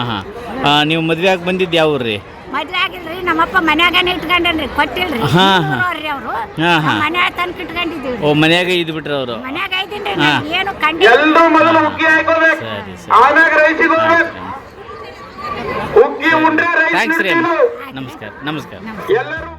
ಹಾ ನೀವು ಮದ್ವೆ ಆಗಿ ಬಂದಿದ್ದು ಯಾವ ಊರ್ರಿ ಮದ್ವೆ ಆಗಿಲ್ರಿ ನಮ್ಮಪ್ಪ ಮನ್ಯಾಗನೇ ಇಟ್ಕೊಂಡನ್ರಿ ಕೊಟ್ಟಿಲ್ರಿ. ಹಾ, ಹಾ. ಅವ್ರಿ ಅವರು. ಹಾ, ಹಾ. ಮನ್ಯಾಗ ತನಕ ಇಟ್ಕೊಂಡಿದ್ದೀವಿ ಓ ಮನ್ಯಾಗ ಇದ್ ಬಿಟ್ರಿ ಅವರು. ಮನ್ಯಾಗ ಐತಿನ್ರಿ ಹಾ. ನಾನ್ ಏನು ಕಂಡಿ ಎಲ್ರು ಮೊದಲು ಉಕ್ಕಿ ಹಾಕೋಬೇಕು. ಸರಿ ಸರಿ. ಆಮ್ಯಾಗ ರೈಸಿಗೆ ಹೋಗ್ಬೇಕು ಉಕ್ಕಿ ಉಂಡ್ರೆ ರೈಸ್ ಥ್ಯಾಂಕ್ಸ್ ರೀ ಅಮ್ಮ. ನಿಲ್ತಿಲ್ಲ. ನಮಸ್ಕಾರ. ನಮಸ್ಕಾರ. ಎಲ್ಲರೂ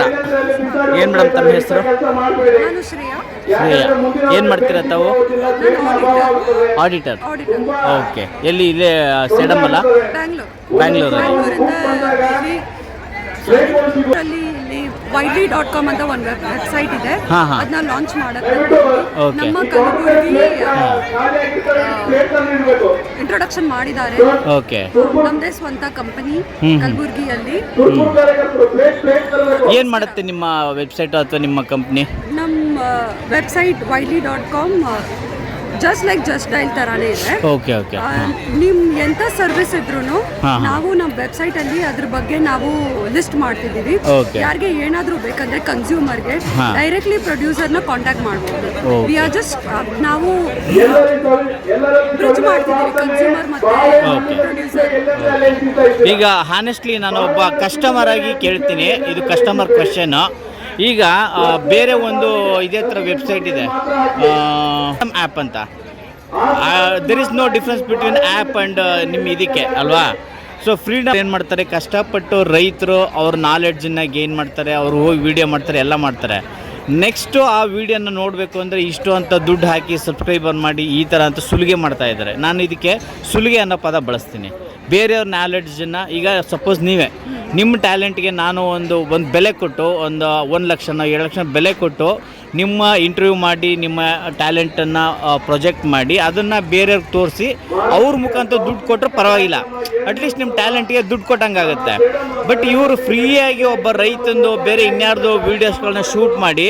ನಮಸ್ಕಾರ. ಏನು ಮೇಡಮ್ ತಮ್ಮ ಹೆಸರು? ಶ್ರೇಯಾ. ಏನು ಮಾಡ್ತೀರಾ ತಾವು? ಆಡಿಟರ್. ಓಕೆ. ಎಲ್ಲಿ ಇಲ್ಲೇ ಸೇಡಮ್ ಅಲ್ಲ? ಬ್ಯಾಂಗ್ಳೂರ್. ಬ್ಯಾಂಗ್ಳೂರಲ್ಲಿ ವೈಡ್ಲಿ ಡಾಟ್ ಕಾಮ್ ಅಂತ ಒಂದು ವೆಬ್ ವೆಬ್ಸೈಟ್ ಇದೆ. ಅದನ್ನ ಲಾಂಚ್ ಮಾಡಕ್ಕೆ. ನಮ್ಮ ಕಲಬುರಗಿ ಇಂಟ್ರೊಡಕ್ಷನ್ ಮಾಡಿದ್ದಾರೆ. ನಮ್ದೇ ನಮ್ಮದೇ ಸ್ವಂತ ಕಂಪನಿ ಕಲ್ಬುರ್ಗಿಯಲ್ಲಿ. ಕಲಬುರಗಿಯಲ್ಲಿ ಏನು ಮಾಡುತ್ತೆ ನಿಮ್ಮ ವೆಬ್ಸೈಟ್ ಅಥವಾ ನಿಮ್ಮ ಕಂಪ್ನಿ ನಮ್ಮ website widely dot com just like just dial ತರಾನೇ ಇದೆ ಓಕೆ ಓಕೆ ನಿಮ್ ಎಂತ ಸರ್ವಿಸ್ ಇದ್ರು ಹಾ, ಹಾ. ನಾವು ನಮ್ಮ ವೆಬ್ಸೈಟ್ ಅಲ್ಲಿ ಅದ್ರ ಬಗ್ಗೆ ನಾವು ಲಿಸ್ಟ್ ಮಾಡ್ತಿದ್ದೀವಿ. ಯಾರಿಗೆ ಏನಾದ್ರೂ ಬೇಕಂದ್ರೆ ಕನ್ಸ್ಯೂಮರ್ಗೆ. ಡೈರೆಕ್ಟ್ಲಿ ಪ್ರೊಡ್ಯೂಸರ್ನ ಕಾಂಟ್ಯಾಕ್ಟ್ ಮಾಡ್ಬೋದು. ವಿ ಆರ್ ಜಸ್ಟ್ ನಾವು ಬ್ರಿಡ್ಜ್ ಮಾಡ್ತಿದ್ದೀವಿ ಕನ್ಸ್ಯೂಮರ್ ಮತ್ತೆ. ಪ್ರೊಡ್ಯೂಸರ್ ಈಗ ಹಾನೆಸ್ಟ್ಲಿ ನಾನು ಒಬ್ಬ ಕಸ್ಟಮರ್ ಆಗಿ ಕೇಳ್ತೀನಿ ಇದು ಕಸ್ಟಮರ್ ಕ್ವಶನ್ ಈಗ ಬೇರೆ ಒಂದು ಇದೇ ಥರ ವೆಬ್ಸೈಟ್ ಇದೆ. ಆ್ಯಪ್ ಅಂತ. There is no difference between app and ನಿಮ್ಮ ಇದಕ್ಕೆ, ಅಲ್ವಾ? ಸೊ ಫ್ರೀಡಮ್ ಏನು ಮಾಡ್ತಾರೆ, ಕಷ್ಟಪಟ್ಟು ರೈತರು ಅವ್ರ ನಾಲೆಡ್ಜನ್ನ ಗೇನ್ ಮಾಡ್ತಾರೆ, ಅವ್ರು ಹೋಗಿ ವೀಡಿಯೋ ಮಾಡ್ತಾರೆ, ಎಲ್ಲ ಮಾಡ್ತಾರೆ. ನೆಕ್ಸ್ಟು ಆ ವಿಡಿಯೋನ ನೋಡಬೇಕು ಅಂದರೆ ಇಷ್ಟು ಅಂತ ದುಡ್ಡು ಹಾಕಿ ಸಬ್ಸ್ಕ್ರೈಬರ್ ಮಾಡಿ ಈ ಥರ ಅಂತ ಸುಲಿಗೆ ಮಾಡ್ತಾ ಇದ್ದಾರೆ. ನಾನು ಇದಕ್ಕೆ ಸುಲಿಗೆ ಅನ್ನೋ ಪದ ಬಳಸ್ತೀನಿ. ಬೇರೆಯವ್ರ ನಾಲೆಡ್ಜನ್ನು ಈಗ ಸಪೋಸ್ ನೀವೇ, ನಿಮ್ಮ ಟ್ಯಾಲೆಂಟ್ಗೆ ನಾನು ಒಂದು ಒಂದು ಬೆಲೆ ಕೊಟ್ಟು, ಒಂದು ಒಂದು ಲಕ್ಷ ಎರಡು ಲಕ್ಷ ಬೆಲೆ ಕೊಟ್ಟು ನಿಮ್ಮ ಇಂಟರ್ವ್ಯೂ ಮಾಡಿ, ನಿಮ್ಮ ಟ್ಯಾಲೆಂಟನ್ನು ಪ್ರೊಜೆಕ್ಟ್ ಮಾಡಿ, ಅದನ್ನು ಬೇರೆಯವ್ರಿಗೆ ತೋರಿಸಿ, ಅವ್ರ ಮುಖಾಂತರ ದುಡ್ಡು ಕೊಟ್ಟರೆ ಪರವಾಗಿಲ್ಲ. ಅಟ್ಲೀಸ್ಟ್ ನಿಮ್ಮ ಟ್ಯಾಲೆಂಟ್ಗೆ ದುಡ್ಡು ಕೊಟ್ಟಂಗಾಗುತ್ತೆ ಬಟ್ ಇವರು ಫ್ರೀಯಾಗಿ ಒಬ್ಬ ರೈತಂದು, ಬೇರೆ ಇನ್ಯಾರ್ದು ವೀಡಿಯೋಸ್ಗಳನ್ನ ಶೂಟ್ ಮಾಡಿ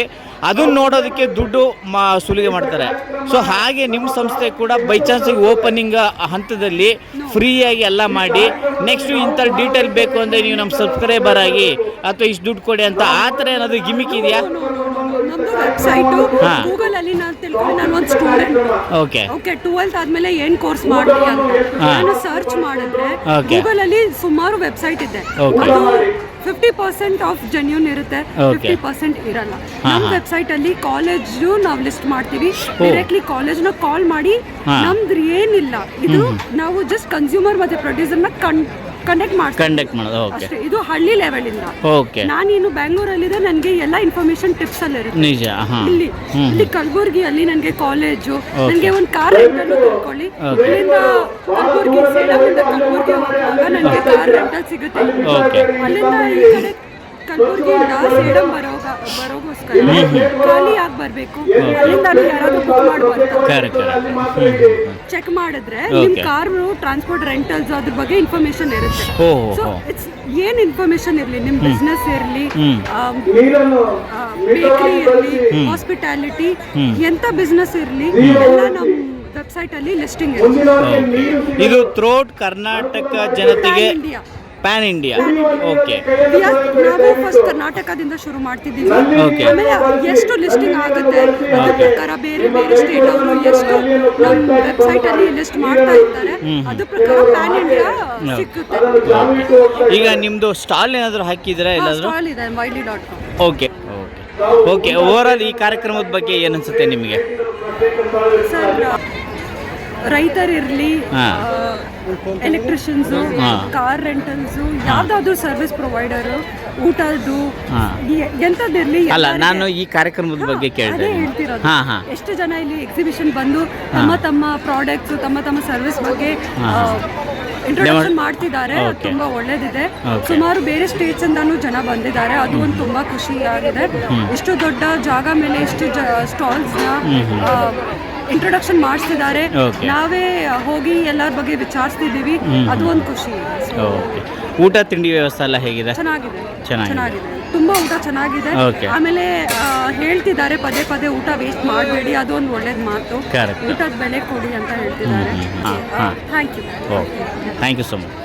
ಅದನ್ನ ನೋಡೋದಕ್ಕೆ ದುಡ್ಡು ಮಾ ಸುಲಿಗೆ ಮಾಡ್ತಾರೆ. ಸೊ ಹಾಗೆ ನಿಮ್ಮ ಸಂಸ್ಥೆ ಕೂಡ ಬೈ ಚಾನ್ಸಿಗೆ ಓಪನಿಂಗ್ ಹಂತದಲ್ಲಿ ಫ್ರೀಯಾಗಿ ಎಲ್ಲ ಮಾಡಿ ನೆಕ್ಸ್ಟು ಇಂಥ ಡೀಟೇಲ್ ಬೇಕು ಅಂದರೆ ನೀವು ನಮ್ಮ ಸಬ್ಸ್ಕ್ರೈಬರ್ ಆಗಿ ಅಥವಾ ಇಷ್ಟು ದುಡ್ಡು ಕೊಡಿ ಅಂತ ಆ ಥರ ಏನಾದರೂ ಗಿಮಿಕ್ ಇದೆಯಾ? ವೆಬ್ಸೈಟು. ಅಲ್ಲಿ ನಾನು ತಿಳ್ಕೊಂಡು. ನಾನು ಒಂದು ಸ್ಟೂಡೆಂಟ್ ಓಕೆ ಓಕೆ ಟ್ವೆಲ್ತ್ ಆದ್ಮೇಲೆ ಏನ್ ಕೋರ್ಸ್ ಮಾಡಲಿ ಅಂತ. ನಾನು ಸರ್ಚ್ ಮಾಡಿದ್ರೆ ಗೂಗಲಲ್ಲಿ ಸುಮಾರು ವೆಬ್ಸೈಟ್ ಇದೆ. ಅದು ಫಿಫ್ಟಿ ಪರ್ಸೆಂಟ್ ಆಫ್ ಜೆನ್ಯೂನ್ ಇರುತ್ತೆ. ಫಿಫ್ಟಿ ಪರ್ಸೆಂಟ್ ಇರಲ್ಲ. ನಮ್ಮ ವೆಬ್ಸೈಟ್ ಅಲ್ಲಿ ಕಾಲೇಜು ನಾವು ಲಿಸ್ಟ್ ಮಾಡ್ತೀವಿ. ಡೈರೆಕ್ಟ್ಲಿ ಕಾಲೇಜ್ನ ಕಾಲ್ ಮಾಡಿ. ನಮ್ದು ಏನಿಲ್ಲ. ಇದು ನಾವು ಜಸ್ಟ್ ಕನ್ಸ್ಯೂಮರ್ ಮತ್ತೆ ಪ್ರೊಡ್ಯೂಸರ್ನ ಕನ್ ಕಂಡಕ್ಟ್ ಮಾಡ್ತೀವಿ ಕಂಡಕ್ಟ್ ಮಾಡೋದು ಓಕೆ ಅಷ್ಟೇ ಇದು ಹಳ್ಳಿ ಲೆವೆಲ್ ಇಂದ. ಓಕೆ ನಾನಿನ್ನು ಬೆಂಗಳೂರಲ್ಲಿದೆ ನನಗೆ ಎಲ್ಲ ಇನ್ಫಾರ್ಮೇಶನ್ ಟಿಪ್ಸ್ ಅಲ್ಲಿ ಇರುತ್ತೆ. ನಿಜ ಹಾಂ. ಇಲ್ಲಿ. ಇಲ್ಲಿ ಕಲಬುರ್ಗಿಯಲ್ಲಿ ನನಗೆ ಕಾಲೇಜು ನನಗೆ ಒಂದು ಕಾರ್ ರೆಂಟಲ್ ತಿಳ್ಕೊಳ್ಳಿ. ಇಲ್ಲಿಂದ ಕಲಬುರ್ಗಿ ಸೇಲಮಿಂದ ಕಲಬುರ್ಗಿ ಹೋಗುವಾಗ ನನಗೆ ಕಾರ್ ರೆಂಟಲ್ ಸಿಗುತ್ತೆ. ಓಕೆ ಅಲ್ಲಿಂದ ಈ ಕಡೆ ಕಲಬುರ್ಗಿಯಿಂದ ಸೇಡಂ ಬರೋಗ ಬರೋಗೋಸ್ಕರ ಖಾಲಿ ಆಗಿ ಬರಬೇಕು ಅಲ್ಲಿಂದ ಯಾರಾದ್ರೂ ಬುಕ್ ಚೆಕ್ ಮಾಡಿದ್ರೆ ನಿಮ್ Okay. ಕಾರ್ ಟ್ರಾನ್ಸ್ಪೋರ್ಟ್ ರೆಂಟಲ್ಸ್ ಅದ್ರ ಬಗ್ಗೆ ಇನ್ಫಾರ್ಮೇಶನ್ ಇರುತ್ತೆ. ಸೊ ಇಟ್ಸ್ ಏನ್ ಇನ್ಫಾರ್ಮೇಶನ್ ಇರಲಿ? ನಿಮ್ ಬಿಸ್ನೆಸ್ ಇರಲಿ. ಬೇಕರಿ ಇರಲಿ ಹಾಸ್ಪಿಟಾಲಿಟಿ ಎಂತ ಬಿಸ್ನೆಸ್ ಇರಲಿ ಎಲ್ಲ ನಮ್ಮ ವೆಬ್ಸೈಟ್ ಅಲ್ಲಿ ಲಿಸ್ಟಿಂಗ್ ಇರುತ್ತೆ. ಇದು ಥ್ರೋಟ್ ಕರ್ನಾಟಕ ಜನತೆಗೆ. ಪ್ಯಾನ್ ಇಂಡಿಯಾ ಓಕೆ ನಾವೇ ಫಸ್ಟ್ ಕರ್ನಾಟಕದಿಂದ ಶುರು ಮಾಡ್ತಿದ್ದೀವಿ. ಓಕೆ ಆಮೇಲೆ ಎಷ್ಟು ಲಿಸ್ಟಿಂಗ್ ಆಗುತ್ತೆ? ಅದ್ರ ಪ್ರಕಾರ ಬೇರೆ ಬೇರೆ ಸ್ಟೇಟ್ ಅವರು ಎಷ್ಟು ನಮ್ಮ ವೆಬ್ಸೈಟ್ ಅಲ್ಲಿ ಲಿಸ್ಟ್ ಮಾಡ್ತಾ ಇದ್ದಾರೆ ಅದ್ರ ಪ್ರಕಾರ ಪ್ಯಾನ್ ಇಂಡಿಯಾ ಸಿಕ್ಕುತ್ತೆ. ಈಗ ನಿಮ್ಮದು ಸ್ಟಾಲ್ ಏನಾದರೂ ಹಾಕಿದ್ರೆ ಎಲ್ಲಾದರೂ? ಸ್ಟಾಲ್ ಇದೆ ವೈಲಿ dot com okay okay okay overall ಈ ಕಾರ್ಯಕ್ರಮದ ಬಗ್ಗೆ ಏನನ್ಸುತ್ತೆ ನಿಮಗೆ? ಸರ್ ರೈತರಿರಲಿ ಎಲೆಕ್ಟ್ರಿಷಿಯನ್ಸ್ ಕಾರ್ ರೆಂಟಲ್ಸು ಯಾವ್ದಾದ್ರು ಸರ್ವಿಸ್ ಪ್ರೊವೈಡರು ಊಟದ್ದು ಎಂತದಿರ್ಲಿ ಎಂಥದ್ದಿರಲಿ ಅಲ್ಲ ನಾನು ಈ ಕಾರ್ಯಕ್ರಮದ ಬಗ್ಗೆ ಕೇಳಿದೆ ಎಷ್ಟು ಜನ ಇಲ್ಲಿ ಎಕ್ಸಿಬಿಷನ್ ಬಂದು ತಮ್ಮ ತಮ್ಮ ಪ್ರಾಡಕ್ಟ್ಸ್ ತಮ್ಮ ತಮ್ಮ ಸರ್ವಿಸ್ ಬಗ್ಗೆ ಇಂಟ್ರೊಡಕ್ಷನ್ ಮಾಡ್ತಿದ್ದಾರೆ ಅದು ತುಂಬಾ ಒಳ್ಳೇದಿದೆ. ಸುಮಾರು ಬೇರೆ ಸ್ಟೇಟ್ಸ್ ಇಂದಾನು ಜನ ಬಂದಿದ್ದಾರೆ ಅದು ಒಂದು ತುಂಬಾ ಖುಷಿ ಆಗಿದೆ. ಇಷ್ಟು ದೊಡ್ಡ ಜಾಗ ಮೇಲೆ ಇಷ್ಟು ಸ್ಟಾಲ್ಸ್ ಇಂಟ್ರೊಡಕ್ಷನ್ ಮಾಡಿಸ್ತಿದ್ದಾರೆ. ನಾವೇ ಹೋಗಿ ಎಲ್ಲರ ಬಗ್ಗೆ ವಿಚಾರಿಸ್ತಿದ್ದೀವಿ ಅದು ಒಂದು ಖುಷಿ. ಊಟ ತಿಂಡಿ ವ್ಯವಸ್ಥೆ ಎಲ್ಲ ಹೇಗಿದೆ? ಚೆನ್ನಾಗಿದೆ. ಚೆನ್ನಾಗಿದೆ. ತುಂಬಾ ಊಟ ಚೆನ್ನಾಗಿದೆ. Okay. ಆಮೇಲೆ ಆ, ಹೇಳ್ತಿದ್ದಾರೆ ಪದೇ ಪದೇ ಊಟ ವೇಸ್ಟ್ ಮಾಡಬೇಡಿ ಅದು ಒಂದು ಒಳ್ಳೇದು ಮಾತು. Correct. ಊಟದ ಬೆಲೆ ಕೊಡಿ ಅಂತ ಹೇಳ್ತಿದ್ದಾರೆ. ಹಾ, ಹಾ. Thank you okay thank you so much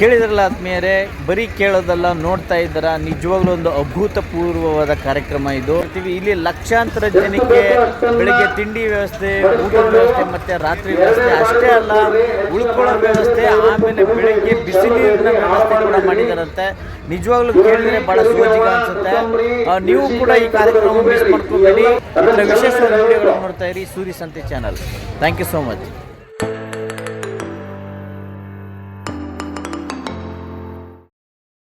ಕೇಳಿದ್ರಲ್ಲ ಆತ್ಮೀಯರೇ, ಬರೀ ಕೇಳೋದಲ್ಲ, ನೋಡ್ತಾ ಇದ್ದಾರ? ನಿಜವಾಗ್ಲೂ ಒಂದು ಅಭೂತಪೂರ್ವವಾದ ಕಾರ್ಯಕ್ರಮ ಇದು. ಇಲ್ಲಿ ಲಕ್ಷಾಂತರ ಜನಕ್ಕೆ ಬೆಳಿಗ್ಗೆ ತಿಂಡಿ ವ್ಯವಸ್ಥೆ, ಊಟದ ವ್ಯವಸ್ಥೆ ಮತ್ತೆ ರಾತ್ರಿ ವ್ಯವಸ್ಥೆ ಅಷ್ಟೇ ಅಲ್ಲ, ಉಳ್ಕೊಳ್ಳೋ ವ್ಯವಸ್ಥೆ, ಆಮೇಲೆ ಬೆಳಿಗ್ಗೆ ಬಿಸಿ ನೀರಿನ ವ್ಯವಸ್ಥೆ ಕೂಡ ಮಾಡಿದಾರಂತೆ. ನಿಜವಾಗ್ಲೂ ಕೇಳಿದ್ರೆ ಬಹಳ ಸೋಜಿಗ ಅನ್ಸುತ್ತೆ. ನೀವು ಕೂಡ ಈ ಕಾರ್ಯಕ್ರಮ ಮಿಸ್ ಮಾಡ್ಕೋಬೇಡಿ. ವಿಶೇಷವಾದ ವಿಡಿಯೋಗಳನ್ನು ನೋಡ್ತಾ ಇರಿ, Suri Santhe channel thank you so much